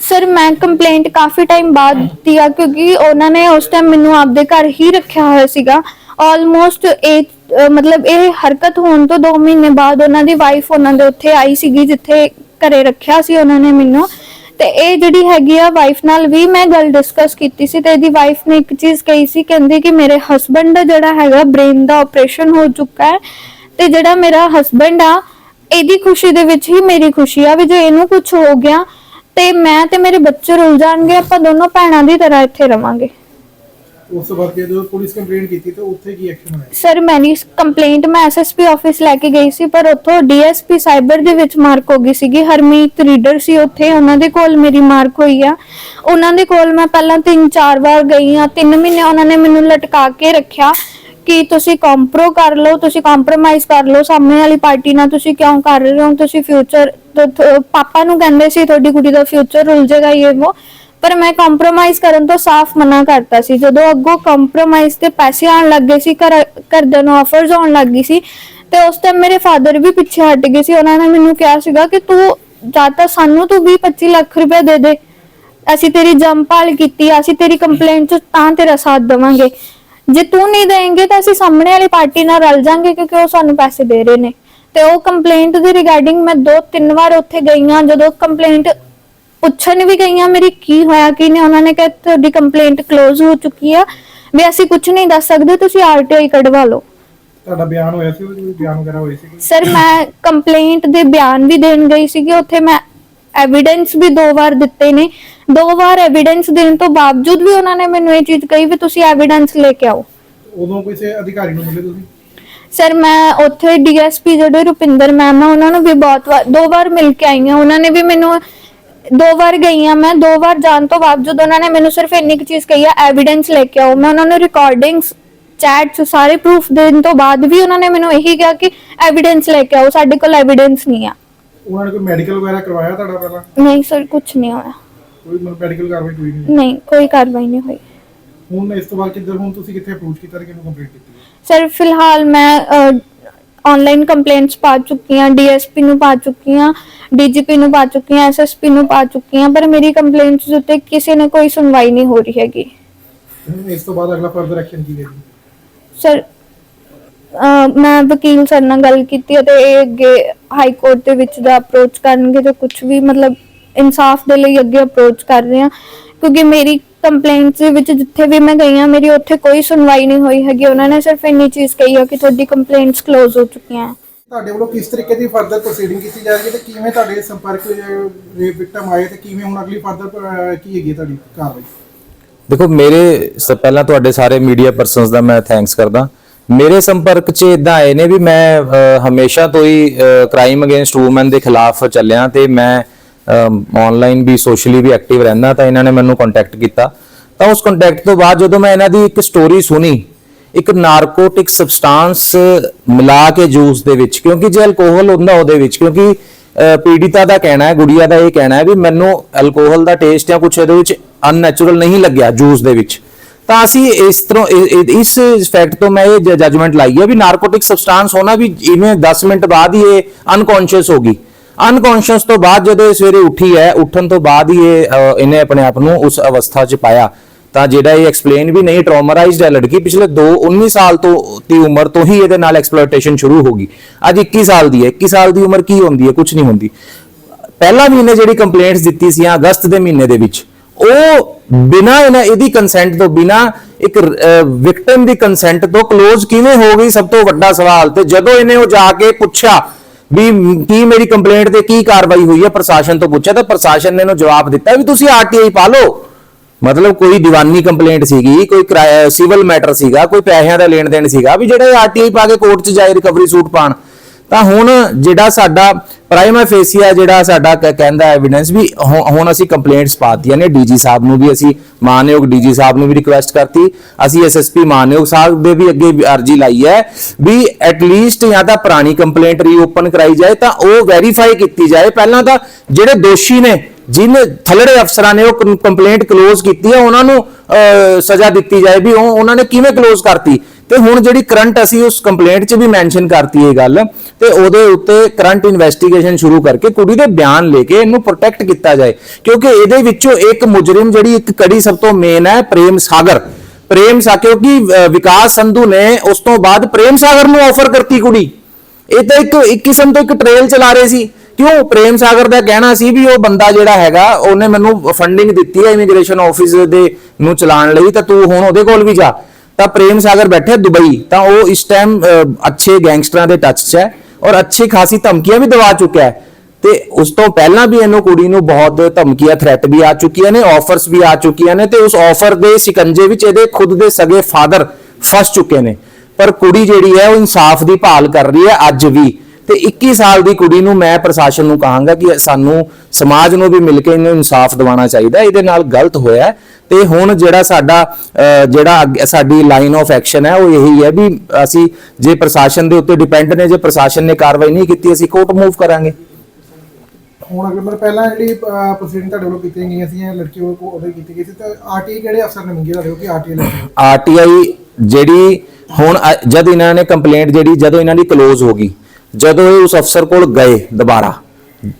ਸਰ ਮੈਂ ਕੰਪਲੇਂਟ ਕਾਫੀ ਟਾਈਮ ਬਾਅਦ ਦਿੱਤੀ ਆ ਕਿਉਂਕਿ ਉਹਨਾਂ ਨੇ ਉਸ ਟਾਈਮ ਮੈਨੂੰ ਆਪਦੇ ਘਰ ਹੀ ਰੱਖਿਆ ਹੋਇਆ ਸੀਗਾ। ਆਲਮੋਸਟ ਇਹ ਮਤਲਬ ਇਹ ਹਰਕਤ ਹੋਣ ਤੋਂ 2 ਮਹੀਨੇ ਬਾਅਦ ਉਹਨਾਂ ਦੀ ਵਾਈਫ ਉਹਨਾਂ ਦੇ ਉੱਥੇ ਆਈ ਸੀਗੀ ਜਿੱਥੇ ਘਰੇ ਰੱਖਿਆ ਸੀ ਉਹਨਾਂ ਨੇ ਮੈਨੂੰ। ਤੇ ਇਹ ਜਿਹੜੀ ਹੈਗੀ ਆ ਵਾਈਫ ਨਾਲ ਵੀ ਮੈਂ ਗੱਲ ਡਿਸਕਸ ਕੀਤੀ ਸੀ ਤੇ ਇਹਦੀ ਵਾਈਫ ਨੇ ਇੱਕ ਚੀਜ਼ ਕਹੀ ਸੀ, ਕਹਿੰਦੇ ਕਿ ਮੇਰੇ ਹਸਬੰਡ ਦਾ ਜਿਹੜਾ ਹੈਗਾ ਬ੍ਰੇਨ ਦਾ ਆਪਰੇਸ਼ਨ ਹੋ ਚੁੱਕਾ ਹੈ ਤੇ ਜਿਹੜਾ ਮੇਰਾ ਹਸਬੰਡ ਆ ਇਹਦੀ ਖੁਸ਼ੀ ਦੇ ਵਿੱਚ ਹੀ ਮੇਰੀ ਖੁਸ਼ੀ ਆ ਵੀ ਜੇ ਇਹਨੂੰ ਕੁਝ ਹੋ ਗਿਆ ਤੇ ਮੈਂ ਤੇ ਮੇਰੇ ਬੱਚੇ ਰੁੱਲ ਜਾਣਗੇ ਆਪਾਂ ਦੋਨੋਂ ਭੈਣਾਂ ਦੀ ਤਰ੍ਹਾਂ ਇੱਥੇ ਰਵਾਂਗੇ। ਉਸ ਤੋਂ ਬਾਅਦ ਜਦੋਂ ਪੁਲਿਸ ਕੰਪਲੇਂਟ ਕੀਤੀ ਤਾਂ ਉੱਥੇ ਕੀ ਐਕਸ਼ਨ ਹੋਇਆ? ਸਰ ਮੇਰੀ ਕੰਪਲੇਂਟ ਮੈਂ ਐਸਐਸਪੀ ਆਫਿਸ ਲੈ ਕੇ ਗਈ ਸੀ ਪਰ ਉੱਥੋਂ ਡੀਐਸਪੀ ਸਾਈਬਰ ਦੇ ਵਿੱਚ ਮਾਰਕ ਹੋ ਗਈ ਸੀਗੀ। ਹਰਮੀਤ ਰੀਡਰ ਸੀ ਉੱਥੇ ਉਹਨਾਂ ਦੇ ਕੋਲ ਮੇਰੀ ਮਾਰਕ ਹੋਈ ਆ। ਉਹਨਾਂ ਦੇ ਕੋਲ ਮੈਂ ਪਹਿਲਾਂ ਤਿੰਨ ਚਾਰ ਵਾਰ ਗਈ ਆ ਤਿੰਨ ਮਹੀਨੇ ਉਹਨਾਂ ਨੇ ਮੈਨੂੰ ਲਟਕਾ ਕੇ ਰੱਖਿਆ। ਕਿ ਤੁਸੀਂ ਕੰਪਰੋ ਕਰ ਲਓ, ਤੁਸੀਂ ਕੰਪਰੋਮਾਈਜ਼ ਕਰ ਲਓ, ਸਾਹਮਣੇ ਵਾਲੀ ਪਾਰਟੀ ਨਾਲ ਤੁਸੀਂ ਕਿਉਂ ਕਰ ਰਹੇ ਹੋ? ਤੁਸੀਂ ਫਿਊਚਰ ਪਾਪਾ ਨੂੰ ਕਹਿੰਦੇ ਸੀ, ਤੁਹਾਡੀ ਕੁੜੀ ਦਾ ਫਿਊਚਰ ਰੁਲ ਜਾਏਗਾ ਇਹ ਉਹ ਪਰ ਮੈਂ ਕੰਪਰੋਮਾਈਜ਼ ਕਰਨ ਤੋਂ ਸਾਫ਼ ਮਨਾ ਕਰਤਾ ਸੀ। ਜਦੋਂ ਅੱਗੋਂ ਕੰਪਰੋਮਾਈਜ਼ ਤੇ ਪੈਸੇ ਆਉਣ ਲੱਗੇ ਸੀ, ਘਰ, ਘਰਦਿਆਂ ਨੂੰ ਆਫਰਸ ਆਉਣ ਲੱਗ ਸੀ, ਤੇ ਉਸ ਟਾਈਮ ਮੇਰੇ ਫਾਦਰ ਵੀ ਪਿੱਛੇ ਹਟ ਗਏ ਸੀ। ਉਹਨਾਂ ਨੇ ਮੈਨੂੰ ਕਿਹਾ ਸੀਗਾ ਕਿ ਤੂੰ ਜਾਂ ਤਾਂ ਸਾਨੂੰ ਤੂੰ 20 25 ਲੱਖ ਰੁਪਏ ਦੇ ਦੇ। ਅਸੀਂ ਤੇਰੀ ਜੰਪਾਲ ਕੀਤੀ, ਅਸੀਂ ਤੇਰੀ ਕੰਪਲੇਂਟ ਚ ਤਾਂ ਤੇਰਾ ਸਾਥ ਦੇਵਾਂਗੇ। ਜੇ ਤੂੰ ਨਹੀਂ ਦੇਂਗੇ ਤਾਂ ਅਸੀਂ ਸਾਹਮਣੇ ਵਾਲੀ ਪਾਰਟੀ ਨਾਲ ਰਲ ਜਾਾਂਗੇ ਕਿਉਂਕਿ ਉਹ ਸਾਨੂੰ ਪੈਸੇ ਦੇ ਰਹੇ ਨੇ। ਤੇ ਉਹ ਕੰਪਲੇਂਟ ਦੇ ਰਿਗਾਰਡਿੰਗ ਮੈਂ ਦੋ ਤਿੰਨ ਵਾਰ ਉੱਥੇ ਗਈ ਹਾਂ ਜਦੋਂ ਕੰਪਲੇਂਟ ਪੁੱਛਣ ਵੀ ਗਈਆਂ ਮੇਰੀ ਕੀ ਹੋਇਆ ਕੀ ਨਹੀਂ। ਉਹਨਾਂ ਨੇ ਕਿਹਾ ਤੁਹਾਡੀ ਕੰਪਲੇਂਟ ਕਲੋਜ਼ ਹੋ ਚੁੱਕੀ ਆ। ਵੀ ਅਸੀਂ ਕੁਝ ਨਹੀਂ ਦੱਸ ਸਕਦੇ ਤੁਸੀਂ ਆਰਟੀਆਈ ਕਢਵਾ ਲਓ। ਤੁਹਾਡਾ ਬਿਆਨ ਹੋਇਆ ਸੀ ਬਿਆਨ ਵਗੈਰਾ ਹੋਏ ਸੀ ਸਰ ਮੈਂ ਕੰਪਲੇਂਟ ਦੇ ਬਿਆਨ ਵੀ ਦੇਣ ਗਈ ਸੀਗੀ। ਉੱਥੇ ਮੈਂ ਐਵੀਡੈਂਸ ਵੀ ਦੋ ਵਾਰ ਦਿੱਤੇ ਨੇ। ਦੋ ਵਾਰ ਐਵੀਡੈਂਸ ਦੇਣ ਤੋਂ ਬਾਵਜੂਦ ਵੀ ਉਹਨਾਂ ਨੇ ਮੈਨੂੰ ਇਹ ਚੀਜ਼ ਕਹੀ ਵੀ ਤੁਸੀਂ ਐਵੀਡੈਂਸ ਲੈ ਕੇ ਆਓ। ਉਦੋਂ ਕਿਸੇ ਅਧਿਕਾਰੀ ਨੂੰ ਮਿਲੇ ਤੁਸੀਂ? ਸਰ ਮੈਂ ਉੱਥੇ ਡੀਐਸਪੀ ਜਿਹੜੇ ਰੁਪਿੰਦਰ ਮੈਮ ਆ ਉਹਨਾਂ ਨੂੰ ਵੀ ਬਹੁਤ ਵਾਰ ਦੋ ਵਾਰ ਮਿਲ ਕੇ ਆਈ ਹਾਂ। ਉਹਨਾਂ ਨੇ ਵੀ ਮੈਨੂੰ ਦੋ ਵਾਰ ਗਈ ਹਾਂ ਮੈਂ। ਦੋ ਵਾਰ ਜਾਣ ਤੋਂ ਬਾਵਜੂਦ ਉਹਨਾਂ ਨੇ ਮੈਨੂੰ ਸਿਰਫ ਇੰਨੀ ਕੁ ਚੀਜ਼ ਕਹੀ ਆ ਐਵੀਡੈਂਸ ਲੈ ਕੇ ਆਓ। ਮੈਂ ਉਹਨਾਂ ਨੂੰ ਰਿਕਾਰਡਿੰਗਸ ਚੈਟਸ ਸਾਰੇ ਪ੍ਰੂਫ ਦੇਣ ਤੋਂ ਬਾਅਦ ਵੀ ਉਹਨਾਂ ਨੇ ਮੈਨੂੰ ਇਹੀ ਕਿਹਾ ਕਿ ਐਵੀਡੈਂਸ ਲੈ ਕੇ ਆਓ। ਸਾਡੇ ਕੋਲ ਐਵੀਡੈਂਸ ਨਹੀਂ ਆ। ਉਹਨਾਂ ਨੇ ਕੋਈ ਮੈਡੀਕਲ ਵਗੈਰਾ ਕਰਵਾਇਆ ਤੁਹਾਡਾ ਪਹਿਲਾਂ? ਨਹੀਂ ਸਰ ਕੁਝ ਨਹੀਂ ਹੋਇਆ। ਕੋਈ ਮੈਡੀਕਲ ਕਾਰਵਾਈ ਕੋਈ ਨਹੀਂ ਨਹੀਂ ਕੋਈ ਕਾਰਵਾਈ ਨਹੀਂ ਹੋਈ। ਹੁਣ ਇਸ ਤੋਂ ਬਾਅਦ ਕਿੱਧਰ ਹੁਣ ਤੁਸੀਂ ਕਿੱਥੇ ਅਪਰੋਚ ਕੀਤਾ ਤੇ ਕਿਹਨੂੰ ਕੰਪਲੀਟ ਕੀਤੀ? ਹੈ? ਸਰ ਫਿਲਹਾਲ ਮੈਂ ਆਨਲਾਈਨ ਕੰਪਲੇਂਟਸ ਪਾ ਚੁੱਕੀ ਹਾਂ ਡੀਐਸਪੀ ਨੂੰ ਪਾ ਚੁੱਕੀ ਹਾਂ ਡੀਜੀਪੀ ਨੂੰ ਪਾ ਚੁੱਕੀ ਹਾਂ ਐਸਐਸਪੀ ਨੂੰ ਪਾ ਚੁੱਕੀ ਹਾਂ ਪਰ ਮੇਰੀ ਕੰਪਲੇਂਟਸ ਉੱਤੇ ਕਿਸੇ ਨੇ ਕੋਈ ਸੁਣਵਾਈ ਨਹੀਂ ਹੋ ਰਹੀ ਹੈਗੀ। ਹੁਣ ਇਸ ਤੋਂ ਬਾਅਦ ਅਗਲਾ ਫਰਦਰ ਐਕਸ਼ਨ ਕੀ ਲੈਣੀ ਸਰ ਅਹ ਮੈਂ ਵਕੀਲ ਸਰ ਨਾਲ ਗੱਲ ਕੀਤੀ ਅਤੇ ਇਹ ਅੱਗੇ ਹਾਈ ਕੋਰਟ ਦੇ ਵਿੱਚ ਦਾ ਅਪਰੋਚ ਕਰਨਗੇ ਤੇ ਕੁਝ ਵੀ ਮਤਲਬ ਇਨਸਾਫ ਦੇ ਲਈ ਅੱਗੇ ਅਪਰੋਚ ਕਰ ਰਹੇ ਹਾਂ। ਕਿਉਂਕਿ ਮੇਰੀ ਕੰਪਲੇਂਟਸ ਦੇ ਵਿੱਚ ਜਿੱਥੇ ਵੀ ਮੈਂ ਗਈ ਹਾਂ ਮੇਰੀ ਉੱਥੇ ਕੋਈ ਸੁਣਵਾਈ ਨਹੀਂ ਹੋਈ ਹੈਗੀ। ਉਹਨਾਂ ਨੇ ਸਿਰਫ ਇੰਨੀ ਚੀਜ਼ ਕਹੀ ਹੈ ਕਿ ਤੁਹਾਡੀ ਕੰਪਲੇਂਟਸ ਕਲੋਜ਼ ਹੋ ਚੁੱਕੀਆਂ ਹੈ। ਤੁਹਾਡੇ ਵੱਲੋਂ ਕਿਸ ਤਰੀਕੇ ਦੀ ਫਰਦਰ ਪ੍ਰੋਸੀਡਿੰਗ ਕੀਤੀ ਜਾ ਰਹੀ ਹੈ ਤੇ ਕਿਵੇਂ ਤੁਹਾਡੇ ਸੰਪਰਕ ਰੇਪ ਵਿਕਟਮ ਆਏ ਤੇ ਕਿਵੇਂ ਹੁਣ ਅਗਲੀ ਫਰਦਰ ਕੀ ਹੈਗੀ ਹੈ ਤੁਹਾਡੀ ਕਾਰਵਾਈ? ਦੇਖੋ ਮੇਰੇ ਸ- ਪਹਿਲਾਂ ਤੁਹਾਡੇ ਸਾਰੇ ਮੀਡੀਆ ਪਰਸਨਸ ਦਾ ਮੈਂ ਥੈਂਕਸ ਕਰਦਾ। ਮੇਰੇ ਸੰਪਰਕ 'ਚ ਇਦਾਂ ਆਏ ਨੇ ਵੀ ਮੈਂ ਹਮੇਸ਼ਾ ਤੋਂ ਹੀ ਕ੍ਰਾਈਮ ਅਗੇਂਸਟ ਔਮਨ ਦੇ ਖਿਲਾਫ ਚੱਲਿਆ ਤੇ ਮੈਂ ਆਨਲਾਈਨ ਵੀ ਸੋਸ਼ਲੀ ਵੀ ਐਕਟਿਵ ਰਹਿੰਦਾ ਤਾਂ ਇਹਨਾਂ ਨੇ ਮੈਨੂੰ ਕੰਟੈਕਟ ਕੀਤਾ। ਤਾਂ ਉਸ ਕੰਟੈਕਟ ਤੋਂ ਬਾਅਦ ਜਦੋਂ ਮੈਂ ਇਹਨਾਂ ਦੀ ਇੱਕ ਸਟੋਰੀ ਸੁਣੀ, ਇੱਕ ਨਾਰਕੋਟਿਕ ਸਬਸਟੈਂਸ ਮਿਲਾ ਕੇ ਜੂਸ ਦੇ ਵਿੱਚ, ਕਿਉਂਕਿ ਜੇ ਅਲਕੋਹਲ ਹੁੰਦਾ ਉਹਦੇ ਵਿੱਚ, ਕਿਉਂਕਿ ਪੀੜਿਤਾ ਦਾ ਕਹਿਣਾ ਹੈ, ਗੁੜੀਆ ਦਾ ਇਹ ਕਹਿਣਾ ਹੈ ਵੀ ਮੈਨੂੰ ਅਲਕੋਹਲ ਦਾ ਟੇਸਟ ਜਾਂ ਕੁਝ ਇਹਦੇ ਵਿੱਚ ਅਨਨੈਚੁਰਲ ਨਹੀਂ ਲੱਗਿਆ ਜੂਸ ਦੇ ਵਿੱਚ। ਤਾਂ ਅਸੀਂ ਇਸ ਤਰ੍ਹਾਂ ਇਸ ਫੈਕਟ ਤੋਂ ਮੈਂ ਇਹ ਜਜਮੈਂਟ ਲਾਈ ਹੈ ਵੀ ਨਾਰਕੋਟਿਕ ਸਬਸਟੈਂਸ ਹੋਣਾ ਵੀ ਇਵੇਂ 10 ਮਿੰਟ ਬਾਅਦ ਹੀ ਇਹ ਅਨਕੌਂਸ਼ੀਅਸ ਹੋ ਗਈ। ਅਨਕੌਂਸ਼ੀਅਸ ਤੋਂ ਬਾਅਦ ਜਦੋਂ ਇਹ ਸਵੇਰੇ ਉੱਠੀ ਹੈ, ਉੱਠਣ ਤੋਂ ਬਾਅਦ ਹੀ ਇਹ ਇਹਨੇ ਆਪਣੇ ਆਪ ਨੂੰ ਉਸ ਅਵਸਥਾ 'ਚ ਪਾਇਆ। ਤਾਂ ਜਿਹੜਾ ਇਹ ਐਕਸਪਲੇਨ ਵੀ ਨਹੀਂ ਟਰੋਮਰਾਈਜ਼ਡ ਹੈ ਲੜਕੀ, ਪਿਛਲੇ 2 19 ਸਾਲ ਤੋਂ, ਦੀ ਉਮਰ ਤੋਂ ਹੀ ਇਹਦੇ ਨਾਲ ਐਕਸਪਲੋਇਟੇਸ਼ਨ ਸ਼ੁਰੂ ਹੋ ਗਈ। ਅੱਜ 21 ਸਾਲ ਦੀ ਹੈ 21 ਸਾਲ ਦੀ ਉਮਰ ਕੀ ਹੁੰਦੀ ਹੈ? ਕੁਝ ਨਹੀਂ ਹੁੰਦੀ। ਪਹਿਲਾਂ ਵੀ ਇਹਨੇ ਜਿਹੜੀ ਕੰਪਲੇਂਟਸ ਦਿੱਤੀ ਸੀ, ਅਗਸਤ ਦੇ ਮਹੀਨੇ ਦੇ ਵਿੱਚ ਉਹ ਬਿਨਾ ਇਹਨਾਂ ਇਹਦੀ ਕੰਸੈਂਟ ਤੋਂ, ਬਿਨਾ ਇੱਕ ਵਿਕਟਮ ਦੀ ਕੰਸੈਂਟ ਤੋਂ ক্লোਜ਼ ਕਿਵੇਂ ਹੋ ਗਈ ਸਭ ਤੋਂ ਵੱਡਾ ਸਵਾਲ? ਤੇ ਜਦੋਂ ਇਹਨੇ ਉਹ ਜਾ ਕੇ ਪੁੱਛਿਆ ਵੀ ਕੀ ਮੇਰੀ ਕੰਪਲੇਂਟ ਤੇ ਕੀ ਕਾਰਵਾਈ ਹੋਈ ਹੈ ਪ੍ਰਸ਼ਾਸਨ ਤੋਂ ਪੁੱਛਿਆ, ਤਾਂ ਪ੍ਰਸ਼ਾਸਨ ਨੇ ਇਹਨੂੰ ਜਵਾਬ ਦਿੱਤਾ ਵੀ ਤੁਸੀਂ ਆਰਟੀਆਈ ਪਾ ਲਓ। ਮਤਲਬ ਕੋਈ ਦੀਵਾਨੀ ਕੰਪਲੇਂਟ ਸੀਗੀ, ਕੋਈ ਸਿਵਲ ਮੈਟਰ ਸੀਗਾ, ਕੋਈ ਪੈਸਿਆਂ ਦਾ ਲੈਣ ਦੇਣ ਸੀਗਾ, ਵੀ ਜਿਹੜਾ ਆਰਟੀਆਈ ਪਾ ਕੇ ਕੋਰਟ 'ਚ ਜਾਏ ਰਿਕਵਰੀ ਸੂਟ ਪਾਣ ਤਾਂ ਹੁਣ ਜਿਹੜਾ ਸਾਡਾ ਪ੍ਰਾਈਮਾ ਫੇਸੀਆ ਜਿਹੜਾ ਸਾਡਾ ਕਹਿੰਦਾ ਐਵੀਡੈਂਸ ਵੀ ਹੁ- ਹੁਣ ਅਸੀਂ ਕੰਪਲੇਂਟਸ ਪਾਤੀਆਂ ਨੇ ਡੀਜੀ ਸਾਹਿਬ ਨੂੰ ਵੀ, ਅਸੀਂ ਮਾਨਯੋਗ ਡੀਜੀ ਸਾਹਿਬ ਨੂੰ ਵੀ ਰਿਕੁਐਸਟ ਕਰਤੀ। ਅਸੀਂ ਐਸਐਸਪੀ ਮਾਨਯੋਗ ਸਾਹਿਬ ਦੇ ਵੀ ਅੱਗੇ ਅਰਜੀ ਲਾਈ ਹੈ ਵੀ ਐਟ ਲੀਸਟ ਜਾਂ ਤਾਂ ਪੁਰਾਣੀ ਕੰਪਲੇਂਟ ਰੀਓਪਨ ਕਰਾਈ ਜਾਏ ਤਾਂ ਉਹ ਵੈਰੀਫਾਈ ਕੀਤੀ ਜਾਏ। ਪਹਿਲਾਂ ਤਾਂ ਜਿਹੜੇ ਦੋਸ਼ੀ ਨੇ, ਜਿਨ ਥਲੜੇ ਅਫਸਰਾਂ ਨੇ ਉਹ ਕੰਪਲੇਂਟ ਕਲੋਜ਼ ਕੀਤੀ ਹੈ ਉਹਨਾਂ ਨੂੰ ਸਜ਼ਾ ਦਿੱਤੀ ਜਾਏ ਵੀ ਉਹ, ਉਹਨਾਂ ਨੇ ਕਿਵੇਂ ਕਲੋਜ਼ ਕਰਤੀ? ਤੇ ਹੁਣ ਜਿਹੜੀ ਕਰੰਟ ਅਸੀਂ ਉਸ ਕੰਪਲੇਂਟ 'ਚ ਵੀ ਮੈਂਸ਼ਨ ਕਰਤੀ ਇਹ ਗੱਲ, ਤੇ ਉਹਦੇ ਉੱਤੇ ਕਰੰਟ ਇਨਵੈਸਟੀਗੇਸ਼ਨ ਸ਼ੁਰੂ ਕਰਕੇ ਕੁੜੀ ਦੇ ਬਿਆਨ ਲੈ ਕੇ ਇਹਨੂੰ ਪ੍ਰੋਟੈਕਟ ਕੀਤਾ ਜਾਏ। ਕਿਉਂਕਿ ਇਹਦੇ ਵਿੱਚੋਂ ਇੱਕ ਮੁਜਰਮ ਜਿਹੜੀ ਇੱਕ ਕੜੀ ਸਭ ਤੋਂ ਮੇਨ ਹੈ, ਪ੍ਰੇਮ ਸਾਗਰ। ਪ੍ਰੇਮ ਸਾ ਕਿਉਂਕਿ ਵਿਕਾਸ ਸੰਧੂ ਨੇ ਉਸ ਤੋਂ ਬਾਅਦ ਪ੍ਰੇਮ ਸਾਗਰ ਨੂੰ ਆਫਰ ਕਰਤੀ ਕੁੜੀ। ਇਹ ਤਾਂ ਇੱਕ ਇੱਕ ਕਿਸਮ ਤੋਂ ਇੱਕ ਟ੍ਰੇਲ ਚਲਾ ਰਹੇ ਸੀ। ਕਿਉਂ? ਪ੍ਰੇਮ ਸਾਗਰ ਦਾ ਕਹਿਣਾ ਸੀ ਵੀ ਉਹ ਬੰਦਾ ਜਿਹੜਾ ਹੈਗਾ, ਉਹਨੇ ਮੈਨੂੰ ਫੰਡਿੰਗ ਦਿੱਤੀ ਹੈ ਇਮੀਗ੍ਰੇਸ਼ਨ ਆਫਿਸ ਦੇ ਨੂੰ ਚਲਾਉਣ ਲਈ, ਤਾਂ ਤੂੰ ਹੁਣ ਉਹਦੇ ਕੋਲ ਵੀ ਜਾ। ਤਾਂ ਪ੍ਰੇਮ ਸਾਗਰ ਬੈਠੇ ਦੁਬਈ, ਤਾਂ ਉਹ ਇਸ ਟਾਈਮ ਅੱਛੇ ਗੈਂਗਸਟਰਾਂ ਦੇ ਟੱਚ 'ਚ ਹੈ ਔਰ ਅੱਛੀ ਖਾਸੀ ਧਮਕੀਆਂ ਵੀ ਦਵਾ ਚੁੱਕਿਆ ਹੈ। ਤੇ ਉਸ ਤੋਂ ਪਹਿਲਾਂ ਵੀ ਇਹਨੂੰ ਕੁੜੀ ਨੂੰ ਬਹੁਤ ਧਮਕੀਆਂ ਥ੍ਰੈਟ ਵੀ ਆ ਚੁੱਕੀਆਂ ਨੇ ਆਫਰਸ ਵੀ ਆ ਚੁੱਕੀਆਂ ਨੇ ਤੇ ਉਸ ਆਫਰ ਦੇ ਸਿਕੰਜੇ ਵਿੱਚ ਇਹਦੇ ਖੁਦ ਦੇ ਸਗੇ ਫਾਦਰ ਫਸ ਚੁੱਕੇ ਨੇ। ਪਰ ਕੁੜੀ ਜਿਹੜੀ ਹੈ ਉਹ ਇਨਸਾਫ ਦੀ ਭਾਲ ਕਰ ਰਹੀ ਹੈ ਅੱਜ ਵੀ। ਤੇ 21 ਸਾਲ ਦੀ ਕੁੜੀ ਨੂੰ ਮੈਂ ਪ੍ਰਸ਼ਾਸਨ ਨੂੰ ਕਹਾਂਗਾ ਕਿ ਸਾਨੂੰ ਸਮਾਜ ਨੂੰ ਵੀ ਮਿਲ ਕੇ ਇਹਨੂੰ ਇਨਸਾਫ ਦਿਵਾਉਣਾ ਚਾਹੀਦਾ ਇਹਦੇ ਨਾਲ ਗਲਤ ਹੋਇਆ ਤੇ ਹੁਣ ਜਿਹੜਾ ਸਾਡਾ ਜਿਹੜਾ ਸਾਡੀ ਲਾਈਨ ਆਫ ਐਕਸ਼ਨ ਹੈ ਉਹ ਇਹੀ ਹੈ ਵੀ ਅਸੀਂ ਜੇ ਪ੍ਰਸ਼ਾਸਨ ਦੇ ਉੱਤੇ ਡਿਪੈਂਡ ਨੇ ਜੇ ਪ੍ਰਸ਼ਾਸਨ ਨੇ ਕਾਰਵਾਈ ਨਹੀਂ ਕੀਤੀ ਅਸੀਂ ਕੋਰਟ ਮੂਵ ਕਰਾਂਗੇ। ਹੁਣ ਅਗਰ ਮਤਲਬ ਪਹਿਲਾਂ ਜਿਹੜੀ ਪ੍ਰੋਸੀਡਿੰਗ ਤੁਹਾਡੇ ਵੱਲੋਂ ਕੀਤੀਆਂ ਗਈਆਂ ਸੀ ਲੜਕੀ ਵੱਲੋਂ ਉਹਦੇ ਕੀਤੀ ਗਈ ਸੀ ਤਾਂ ਆਰਟੀਆਈ ਕਿਹੜੇ ਅਫਸਰ ਨੇ ਮੰਗੀ ਤੁਹਾਡੇ ਕੋਲ ਕਿ ਆਰਟੀਆਈ ਆਰਟੀਆਈ ਜਿਹੜੀ ਹੁਣ ਜਦ ਇਹਨਾਂ ਨੇ ਕੰਪਲੇਂਟ ਜਿਹੜੀ ਜਦੋਂ ਇਹਨਾਂ ਦੀ ক্লোਜ਼ ਹੋ ਗਈ ਜਦੋਂ ਇਹ ਉਸ ਅਫਸਰ ਕੋਲ ਗਏ ਦੁਬਾਰਾ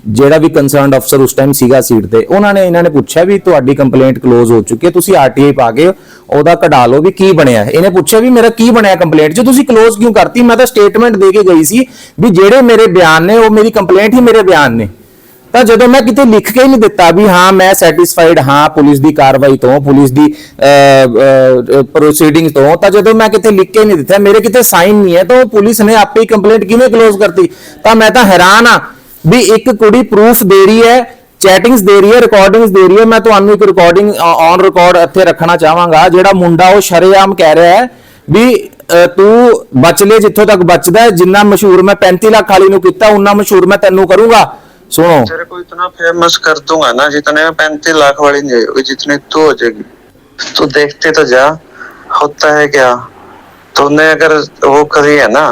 ਜਿਹੜਾ ਵੀ ਕਨਸਰਨਡ ਅਫਸਰ ਉਸ ਟਾਈਮ ਸੀਗਾ ਸੀਟ ਤੇ, ਉਹਨਾਂ ਨੇ, ਇਹਨਾਂ ਨੇ ਪੁੱਛਿਆ ਵੀ ਤੁਹਾਡੀ ਕੰਪਲੇਂਟ ਕਲੋਜ਼ ਹੋ ਚੁੱਕੀ ਹੈ, ਤੁਸੀਂ ਆਰਟੀਆਈ ਪਾ ਕੇ ਉਹਦਾ ਕਢਾ ਲਓ ਵੀ ਕੀ ਬਣਿਆ ਇਹਨੇ ਪੁੱਛਿਆ ਵੀ ਮੇਰਾ ਕੀ ਬਣਿਆ ਕੰਪਲੇਂਟ ਜੇ ਤੁਸੀਂ ਕਲੋਜ਼ ਕਿਉਂ ਕਰਤੀ, ਮੈਂ ਤਾਂ ਸਟੇਟਮੈਂਟ ਦੇ ਕੇ ਗਈ ਸੀ ਵੀ ਜਿਹੜੇ ਮੇਰੇ ਬਿਆਨ ਨੇ, ਉਹ ਮੇਰੀ ਕੰਪਲੇਂਟ ਹੀ ਮੇਰੇ ਬਿਆਨ ਨੇ। ਤਾਂ ਜਦੋਂ ਮੈਂ ਕਿਤੇ ਲਿਖ ਕੇ ਨਹੀਂ ਦਿੱਤਾ ਵੀ ਹਾਂ, ਮੈਂ ਸੈਟੀਸਫਾਈਡ ਹਾਂ ਪੁਲਿਸ ਦੀ ਕਾਰਵਾਈ ਤੋਂ, ਪੁਲਿਸ ਦੀ ਪ੍ਰੋਸੀਡਿੰਗ ਤੋਂ, ਤਾਂ ਜਦੋਂ ਮੈਂ ਕਿਤੇ ਲਿਖ ਕੇ ਨਹੀਂ ਦਿੱਤਾ, ਮੇਰੇ ਕਿਤੇ ਸਾਈਨ ਨਹੀਂ ਹੈ, ਤਾਂ ਉਹ ਪੁਲਿਸ ਨੇ ਆਪੇ ਹੀ ਕੰਪਲੇਂਟ ਕਿਵੇਂ ਕਲੋਜ਼ ਕਰਤੀ? ਤਾਂ ਮੈਂ ਤਾਂ ਹੈਰਾਨ ਆ ਵੀ ਇੱਕ ਕੁੜੀ ਪ੍ਰੂਫ ਦੇ ਰਹੀ ਹੈ ਚੈਟਿੰਗਸ ਦੇ ਰਹੀ ਹੈ ਰਿਕਾਰਡਿੰਗਸ ਦੇ ਰਹੀ ਹੈ, ਮੈਂ ਤੁਹਾਨੂੰ ਇੱਕ ਰਿਕਾਰਡਿੰਗ ਔਨ ਰਿਕਾਰਡ ਇੱਥੇ ਰੱਖਣਾ ਚਾਹਾਂਗਾ, ਜਿਹੜਾ ਮੁੰਡਾ ਉਹ ਸ਼ਰੇਆਮ ਕਹਿ ਰਿਹਾ ਹੈ ਵੀ ਤੂੰ ਬਚ ਲੈ ਜਿੱਥੋਂ ਤੱਕ ਬਚਦਾ ਜਿੰਨਾ ਮਸ਼ਹੂਰ ਮੈਂ 35 ਲੱਖ ਵਾਲੀ ਨੂੰ ਕੀਤਾ, ਉਨਾ ਮਸ਼ਹੂਰ ਮੈਂ ਤੈਨੂੰ ਕਰੂੰਗਾ। ਸੁਣੋ। ਤੇਰੇ ਕੋ ਇਤਨਾ ਫੇਮਸ ਕਰ ਦੂੰਗਾ ਨਾ, ਜਿਤਨੇ 35 ਲੱਖ ਵਾਲੀ ਨਹੀਂ ਜਿਤਨੇ ਤੂੰ ਹੋ ਜਾਏਗੀ। ਤੂੰ ਦੇਖਤੇ ਤਾਂ ਜਾ, ਹੁੰਦਾ ਹੈ ਕਿਆ ਤੂਨੇ ਅਗਰ ਉਹ ਕਰੀ ਹੈ ਨਾ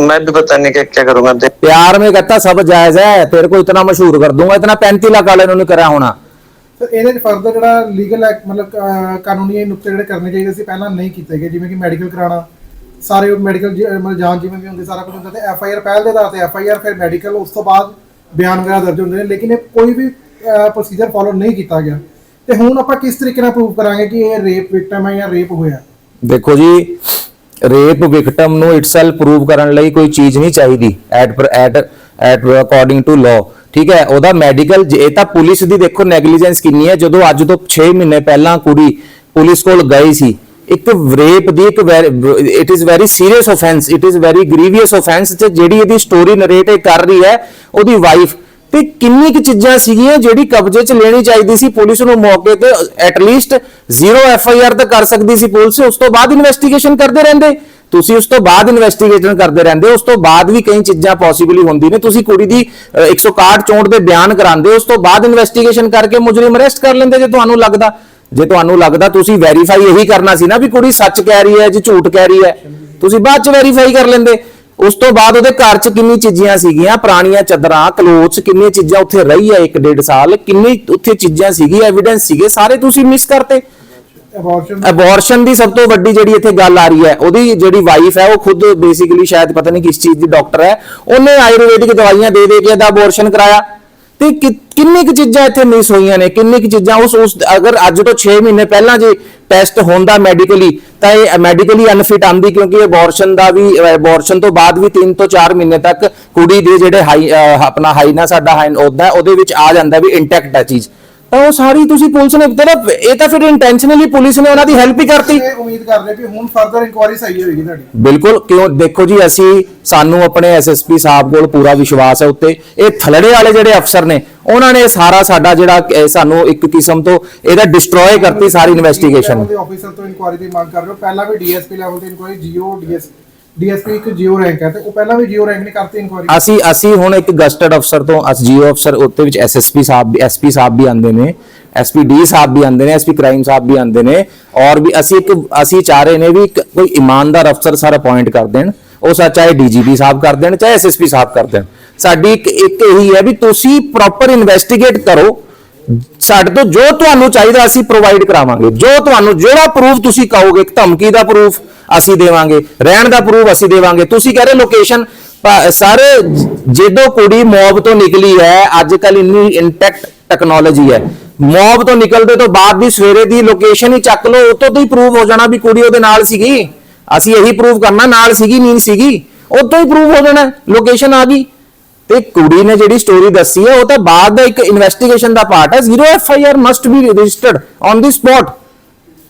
मैं भी पता नहीं क्या क्या करूंगा देख प्यार में कहता सब जायज है तेरे को इतना मशहूर कर दूंगा इतना पैंतीस लाख वाले ने नहीं करा होना ਸਰ ਇਹਦੇ ਚ ਫਰਦਰ ਜਿਹੜਾ ਲੀਗਲ ਮਤਲਬ ਅਹ, ਕਾਨੂੰਨੀ ਨੁਕਤੇ ਜਿਹੜੇ ਕਰਨੇ ਚਾਹੀਦੇ ਸੀ ਪਹਿਲਾਂ ਨਹੀਂ ਕੀਤੇ ਗਏ ਜਿਵੇਂ ਕਿ ਮੈਡੀਕਲ ਕਰਾਉਣਾ ਸਾਰੇ ਮੈਡੀਕਲ ਮਤਲਬ ਜਾਂਚ ਜਿਵੇਂ ਵੀ ਹੁੰਦੀ ਸਾਰਾ ਕੁਝ ਹੁੰਦਾ ਤੇ ਐਫ ਆਈ ਆਰ ਪਹਿਲ ਦੇ ਆਧਾਰ ਤੇ ਐਫ ਆਈ ਆਰ ਫਿਰ ਮੈਡੀਕਲ ਉਸ ਤੋਂ ਬਾਅਦ ਬਿਆਨ ਵਗੈਰਾ ਦਰਜ ਹੁੰਦੇ ਨੇ ਲੇਕਿਨ ਇਹ ਕੋਈ ਵੀ ਪ੍ਰੋਸੀਜਰ ਫਾਲੋ ਨਹੀਂ ਕੀਤਾ ਗਿਆ ਤੇ ਹੁਣ ਆਪਾਂ ਕਿਸ ਤਰੀਕੇ ਨਾਲ ਪ੍ਰੂਵ ਕਰਾਂਗੇ ਕਿ ਇਹ ਰੇਪ ਵਿਕਟਮ ਹੈ ਜਾਂ ਰੇਪ ਹੋਇਆ ਦੇਖੋ ਜੀ ਰੇਪ ਵਿਕਟਮ ਨੂੰ ਇਟਸੈਲ ਪ੍ਰੂਵ ਕਰਨ ਲਈ ਕੋਈ ਚੀਜ਼ ਨਹੀਂ ਚਾਹੀਦੀ ਐਟ ਪਰ at at according to law ਠੀਕ ਹੈ? ਉਹਦਾ ਮੈਡੀਕਲ ਇਹ ਤਾਂ ਪੁਲਿਸ ਦੀ ਦੇਖੋ ਨੈਗਲੀਜੈਂਸ ਕਿੰਨੀ ਹੈ, ਜਦੋਂ ਅੱਜ ਤੋਂ 6 ਮਹੀਨੇ ਪਹਿਲਾਂ ਕੁੜੀ ਪੁਲਿਸ ਕੋਲ ਗਈ ਸੀ, ਇੱਕ ਰੇਪ ਦੀ ਇੱਕ it is very serious offence it is very grievous offence ਤੇ ਜਿਹੜੀ ਇਹਦੀ ਸਟੋਰੀ ਨਰੇਟ ਕਰ ਰਹੀ ਹੈ, ਉਹਦੀ ਵਾਈਫ ਤੇ ਕਿੰਨੀ ਕੁ ਚੀਜ਼ਾਂ ਸੀਗੀਆਂ ਜਿਹੜੀ ਕਬਜ਼ੇ 'ਚ ਲੈਣੀ ਚਾਹੀਦੀ ਸੀ ਪੁਲਿਸ ਨੂੰ ਮੌਕੇ ਤੇ at least zero F I R ਤਾਂ ਕਰ ਸਕਦੀ ਸੀ ਪੁਲਿਸ ਉਸ ਤੋਂ ਬਾਅਦ ਇਨਵੈਸਟੀਗੇਸ਼ਨ ਕਰਦੇ ਰਹਿੰਦੇ। ਤੁਸੀਂ ਉਸ ਤੋਂ ਬਾਅਦ ਇਨਵੈਸਟੀਗੇਸ਼ਨ ਕਰਦੇ ਰਹਿੰਦੇ ਉਸ ਤੋਂ ਬਾਅਦ ਵੀ ਕਈ ਚੀਜ਼ਾਂ ਪੋਸੀਬਲੀ ਹੁੰਦੀ ਨੇ। ਤੁਸੀਂ ਕੁੜੀ ਦੀ ਅ, 161 ਚੋਂਟ ਦੇ ਬਿਆਨ ਕਰਾਉਂਦੇ ਉਸ ਤੋਂ ਬਾਅਦ ਇਨਵੈਸਟੀਗੇਸ਼ਨ ਕਰਕੇ ਮੁਜਰਮ ਅਰੈਸਟ ਕਰ ਲੈਂਦੇ ਜੇ ਤੁਹਾਨੂੰ ਲੱਗਦਾ। ਜੇ ਤੁਹਾਨੂੰ ਲੱਗਦਾ ਤੁਸੀਂ ਵੈਰੀਫਾਈ ਇਹੀ ਕਰਨਾ ਸੀ ਨਾ ਵੀ ਕੁੜੀ ਸੱਚ ਕਹਿ ਰਹੀ ਹੈ ਜੀ ਝੂਠ ਕਹਿ ਰਹੀ ਹੈ ਤੁਸੀਂ ਬਾਅਦ ਚ ਵੈਰੀਫਾਈ ਕਰ ਲੈਂਦੇ। ਉਸ ਤੋਂ ਬਾਅਦ ਉਹਦੇ ਘਰ 'ਚ ਕਿੰਨੀ ਚੀਜ਼ਾਂ ਸੀਗੀਆਂ? ਪੁਰਾਣੀਆਂ ਚਾਦਰਾਂ ਕਲੋਥਸ ਕਿੰਨੀਆਂ ਚੀਜ਼ਾਂ ਉੱਥੇ ਰਹੀ ਹੈ ਇੱਕ ਡੇਢ ਸਾਲ? ਕਿੰਨੀ ਉੱਥੇ ਚੀਜ਼ਾਂ ਸੀਗੀ? ਐਵੀਡੈਂਸ ਸੀਗੇ? ਸਾਰੇ ਤੁਸੀਂ ਮਿਸ ਕਰਤੇ? ਅਬੋਰਸ਼ਨ ਦੀ ਸਭ ਤੋਂ ਵੱਡੀ ਜਿਹੜੀ ਇੱਥੇ ਗੱਲ ਆ ਰਹੀ ਹੈ ਉਹਦੀ ਜਿਹੜੀ ਵਾਈਫ ਹੈ ਉਹ ਖੁਦ ਬੇਸਿਕਲੀ ਸ਼ਾਇਦ ਪਤਾ ਨਹੀਂ ਕਿਸ ਚੀਜ਼ ਦੀ ਡਾਕਟਰ ਹੈ। ਉਹਨੇ ਆਯੁਰਵੈਦਿਕ ਦਵਾਈਆਂ ਦੇ ਦੇ ਕੇ ਇਹਦਾ ਅਬੋਰਸ਼ਨ ਕਰਾਇਆ। ਤੇ ਕਿ- ਕਿੰਨੀ ਕੁ ਚੀਜ਼ਾਂ ਇੱਥੇ ਮਿਸ ਹੋਈਆਂ ਨੇ? ਕਿੰਨੀ ਕੁ ਚੀਜ਼ਾਂ? ਉਸ ਉਸ ਅਗਰ ਅੱਜ ਤੋਂ 6 ਮਹੀਨੇ ਪਹਿਲਾਂ ਜੇ ਟੈਸਟ ਹੁੰਦਾ ਮੈਡੀਕਲੀ ਤਾਂ ਇਹ ਮੈਡੀਕਲੀ ਅਨਫਿਟ ਆਂਦੀ ਕਿਉਂਕਿ ਅਬੋਰਸ਼ਨ ਦਾ ਵੀ ਅਬੋਰਸ਼ਨ ਤੋਂ ਬਾਅਦ ਵੀ 3 ਤੋਂ 4 ਮਹੀਨੇ ਤੱਕ ਕੁੜੀ ਦੇ ਜਿਹੜੇ ਹਾਈ ਅਹ, ਆਪਣਾ ਹਾਈਨਾ ਸਾਡਾ ਹਾਈਨ ਉਹਦਾ ਉਹਦੇ ਵਿੱਚ ਆ ਜਾਂਦਾ ਵੀ ਇੰਟੈਕਟ ਹੈ ਚੀਜ਼। ਤਾਂ ਉਹ ਸਾਰੀ ਤੁਸੀਂ ਪੁਲਿਸ ਨੇ ਤਰਫ ਇਹ ਤਾਂ ਫਿਰ ਇੰਟੈਂਸ਼ਨਲੀ ਪੁਲਿਸ ਨੇ ਉਹਨਾਂ ਦੀ ਹੈਲਪ ਹੀ ਕਰਤੀ। ਇਹ ਉਮੀਦ ਕਰ ਰਹੇ ਵੀ ਹੁਣ ਫਰਦਰ ਇਨਕੁਆਇਰੀ ਸਹੀ ਹੋਏਗੀ ਤੁਹਾਡੀ। ਬਿਲਕੁਲ ਕਿਉਂ? ਦੇਖੋ ਜੀ ਅਸੀਂ ਸਾਨੂੰ ਆਪਣੇ ਐਸਐਸਪੀ ਸਾਹਿਬ ਕੋਲ ਪੂਰਾ ਵਿਸ਼ਵਾਸ ਹੈ ਉੱਤੇ। ਇਹ ਥਲੜੇ ਵਾਲੇ ਜਿਹੜੇ ਅਫਸਰ ਨੇ ਉਹਨਾਂ ਨੇ ਸਾਰਾ ਸਾਡਾ ਜਿਹੜਾ ਸਾਨੂੰ ਇੱਕ ਕਿਸਮ ਤੋਂ ਇਹਦਾ ਡਿਸਟਰੋਏ ਕਰਤੀ ਸਾਰੀ ਇਨਵੈਸਟੀਗੇਸ਼ਨ ਦੇ ਆਫੀਸਰ ਤੋਂ ਇਨਕੁਆਇਰੀ ਦੀ ਮੰਗ ਕਰ ਰਹੇ ਹੋ। ਪਹਿਲਾਂ ਵੀ ਡੀਐਸਪੀ ਲੈਵਲ ਤੇ ਇਨਕੁਆਇਰੀ ਜੀਓ ਡੀਐਸ ਡੀਐਸਪੀ ਇੱਕ ਜੀਓ ਰੈਂਕ ਹੈ ਤੇ ਉਹ ਪਹਿਲਾਂ ਵੀ ਜੀਓ ਰੈਂਕ ਨੇ ਕਰਤੀ ਇਨਕੁਆਇਰੀ ਅਸੀਂ ਅਸੀਂ ਹੁਣ ਇੱਕ ਗਸਟਡ ਅਫਸਰ ਤੋਂ, ਅਸ ਜੀਓ ਅਫਸਰ ਉੱਤੇ ਵਿੱਚ ਐਸਐਸਪੀ ਸਾਹਿਬ ਵੀ ਐਸਪੀ ਸਾਹਿਬ ਵੀ ਆਉਂਦੇ ਨੇ ਐਸਪੀਡੀ ਸਾਹਿਬ ਵੀ ਆਉਂਦੇ ਨੇ ਐਸਪੀ ਕ੍ਰਾਈਮ ਸਾਹਿਬ ਵੀ ਆਉਂਦੇ ਨੇ, ਔਰ ਵੀ ਅਸੀਂ ਇੱਕ, ਅਸੀਂ ਚਾਹ ਰਹੇ ਨੇ ਵੀ ਇੱਕ ਕੋਈ ਇਮਾਨਦਾਰ ਅਫਸਰ ਸਰ ਅਪਾਇੰਟ ਕਰ ਦੇਣ, ਉਹ ਸਾ ਚਾਹੇ ਡੀਜੀਪੀ ਸਾਹਿਬ ਕਰ ਦੇਣ, ਚਾਹੇ ਐਸਐਸਪੀ ਸਾਹਿਬ ਕਰ ਦੇਣ। ਸਾਡੀ ਇੱਕ ਇੱਕ ਇਹੀ ਹੈ ਵੀ ਤੁਸੀਂ ਪ੍ਰੋਪਰ ਇਨਵੈਸਟੀਗੇਟ ਕਰੋ ਸਾਡੇ ਤੋਂ ਜੋ ਤੁਹਾਨੂੰ ਚਾਹੀਦਾ ਅਸੀਂ ਪ੍ਰੋਵਾਈਡ ਕਰਾਵਾਂਗੇ। ਜੋ ਤੁਹਾਨੂੰ, ਜਿਹੜਾ ਪ੍ਰੂਫ ਤੁਸੀਂ ਕਹੋਗੇ ਧਮਕੀ ਦਾ ਪ੍ਰੂਫ ਅਸੀਂ ਦੇਵਾਂਗੇ, ਰਹਿਣ ਦਾ ਪ੍ਰੂਫ ਅਸੀਂ ਦੇਵਾਂਗੇ। ਤੁਸੀਂ ਕਹ ਰਹੇ ਲੋਕੇਸ਼ਨ ਸਰ, ਜਦੋਂ ਕੁੜੀ ਮੌਬ ਤੋਂ ਨਿਕਲੀ ਹੈ ਅੱਜ ਕੱਲ ਇੰਨੀ ਇੰਟੈਕਟ ਟੈਕਨੋਲੋਜੀ ਹੈ। ਮੌਬ ਤੋਂ ਨਿਕਲਦੇ ਤੋਂ ਬਾਅਦ ਵੀ ਸਵੇਰੇ ਦੀ ਲੋਕੇਸ਼ਨ ਹੀ ਚੱਕ ਲਓ ਉਤੋਂ ਤੋਂ ਹੀ ਪ੍ਰੂਫ ਹੋ ਜਾਣਾ ਵੀ ਕੁੜੀ ਉਹਦੇ ਨਾਲ ਸੀਗੀ। ਅਸੀਂ ਇਹੀ ਪ੍ਰੂਫ ਕਰਨਾ, ਨਾਲ ਸੀਗੀ, ਨਹੀਂ ਸੀਗੀ। ਉਤੋਂ ਹੀ ਪ੍ਰੂਫ ਹੋ ਜਾਣਾ ਲੋਕੇਸ਼ਨ ਆ ਗਈ। ਤੇ ਕੁੜੀ ਨੇ ਜਿਹੜੀ ਸਟੋਰੀ ਦੱਸੀ ਹੈ, ਉਹ ਤਾਂ ਬਾਅਦ ਦਾ ਇੱਕ ਇਨਵੈਸਟੀਗੇਸ਼ਨ ਦਾ ਪਾਰਟ ਹੈ। Zero F I R must be registered on the spot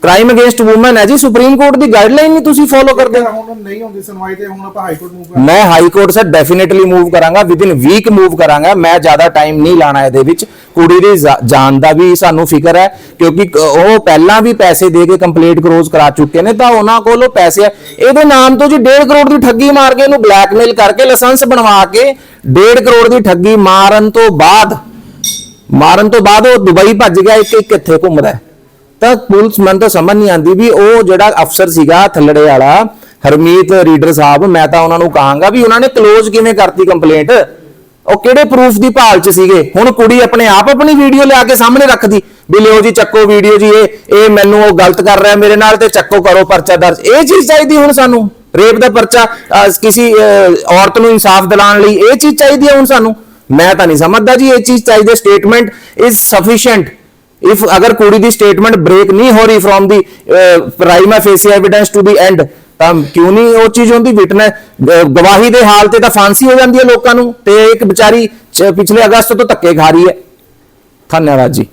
crime against woman ਹੈ ਜੀ ਸੁਪਰੀਮ ਕੋਰਟ ਦੀ ਗਾਈਡਲਾਈਨ ਨਹੀਂ ਤੁਸੀਂ ਫੋਲੋ ਕਰਦੇ ਹੁਣ ਨਹੀਂ ਹੁੰਦੀ ਸੁਣਵਾਈ ਤੇ ਹੁਣ ਆਪਾਂ ਹਾਈ ਕੋਰਟ ਮੂਵ ਕਰ ਮੈਂ ਹਾਈ ਕੋਰਟ ਸੇ ਡੈਫੀਨਿਟਲੀ ਮੂਵ ਕਰਾਂਗਾ ਵਿਦ ਇਨ ਵੀਕ ਮੂਵ ਕਰਾਂਗਾ ਮੈਂ ਜ਼ਿਆਦਾ ਟਾਈਮ ਨਹੀਂ ਲਾਣਾ ਇਹਦੇ ਵਿੱਚ ਕੁੜੀ ਦੀ ਜਾਨ ਦਾ ਵੀ ਸਾਨੂੰ ਫਿਕਰ ਹੈ ਕਿਉਂਕਿ ਉਹ ਪਹਿਲਾਂ ਵੀ ਪੈਸੇ ਦੇ ਕੇ ਕੰਪਲੀਟ ਕਰੋਜ਼ ਕਰਾ ਚੁੱਕੇ ਨੇ ਤਾਂ ਉਹਨਾਂ ਕੋਲੋਂ ਪੈਸੇ ਹੈ। ਇਹਦੇ ਨਾਮ ਤੋਂ ਜੀ 1.5 ਕਰੋੜ ਦੀ ਠੱਗੀ ਮਾਰ ਕੇ ਇਹਨੂੰ ਬਲੈਕਮੇਲ ਕਰਕੇ ਲਾਇਸੈਂਸ ਬਣਵਾ ਕੇ 1.5 ਕਰੋੜ ਦੀ ਠੱਗੀ ਮਾਰਨ ਤੋਂ ਬਾਅਦ ਮਾਰਨ ਤੋਂ ਬਾਅਦ ਉਹ ਦੁਬਈ ਭੱਜ ਗਿਆ ਇੱਕ ਇੱਕ ਕਿੱਥੇ ਘੁੰਮਦਾ ਹੈ। ਤਾਂ ਪੁਲਿਸ ਮਨ ਤਾਂ ਸਮਝ ਨਹੀਂ ਆਂਦੀ ਵੀ ਉਹ ਜਿਹੜਾ ਅਫਸਰ ਸੀਗਾ ਥੱਲੜੇ ਵਾਲਾ, ਹਰਮੀਤ ਰੀਡਰ ਸਾਹਿਬ, ਮੈਂ ਤਾਂ ਉਹਨਾਂ ਨੂੰ ਕਹਾਂਗਾ ਵੀ ਉਹਨਾਂ ਨੇ ਕਲੋਜ਼ ਕਿਵੇਂ ਕਰਤੀ ਕੰਪਲੇਂਟ ਉਹ ਕਿਹੜੇ ਪ੍ਰੂਫ ਦੀ ਭਾਲ 'ਚ ਸੀਗੇ? ਹੁਣ ਕੁੜੀ ਆਪਣੇ ਆਪ ਆਪਣੀ ਵੀਡੀਓ ਲਿਆ ਕੇ ਸਾਹਮਣੇ ਰੱਖਦੀ, ਵੀ ਲਿਓ ਜੀ, ਚੱਕੋ ਵੀਡੀਓ ਜੀ, ਇਹ ਇਹ ਮੈਨੂੰ ਉਹ ਗਲਤ ਕਰ ਰਿਹਾ ਮੇਰੇ ਨਾਲ ਤੇ ਚੱਕੋ ਕਰੋ ਪਰਚਾ ਦਰਜ। ਇਹ ਚੀਜ਼ ਚਾਹੀਦੀ ਹੁਣ ਸਾਨੂੰ? ਰੇਪ ਦਾ ਪਰਚਾ ਕਿਸੇ ਔਰਤ ਨੂੰ ਇਨਸਾਫ ਦਿਲਾਉਣ ਲਈ ਇਹ ਚੀਜ਼ ਚਾਹੀਦੀ ਹੈ ਹੁਣ ਸਾਨੂੰ? ਮੈਂ ਤਾਂ ਨਹੀਂ ਸਮਝਦਾ ਜੀ ਇਹ ਚੀਜ਼ ਚਾਹੀਦੀ ਸਟੇਟਮੈਂਟ ਇਜ਼ ਸਫੀਸ਼ੀਐਂਟ ਇਫ ਅਗਰ ਕੁੜੀ ਦੀ ਸਟੇਟਮੈਂਟ ਬ੍ਰੇਕ ਨਹੀਂ ਹੋ ਰਹੀ from the prima facie evidence to the end ਤਾਂ ਕਿਉਂ ਨਹੀਂ ਉਹ ਚੀਜ਼ ਹੁੰਦੀ? ਵਿਟਨੈਸ ਗਵਾਹੀ ਦੇ ਹਾਲ ਤੇ ਤਾਂ ਫਾਂਸੀ ਹੋ ਜਾਂਦੀ ਹੈ ਲੋਕਾਂ ਨੂੰ ਤੇ ਇੱਕ ਵਿਚਾਰੀ ਪਿਛਲੇ ਅਗਸਤ ਤੋਂ ਧੱਕੇ ਖਾ ਰਹੀ ਹੈ। ਧੰਨਵਾਦ ਜੀ।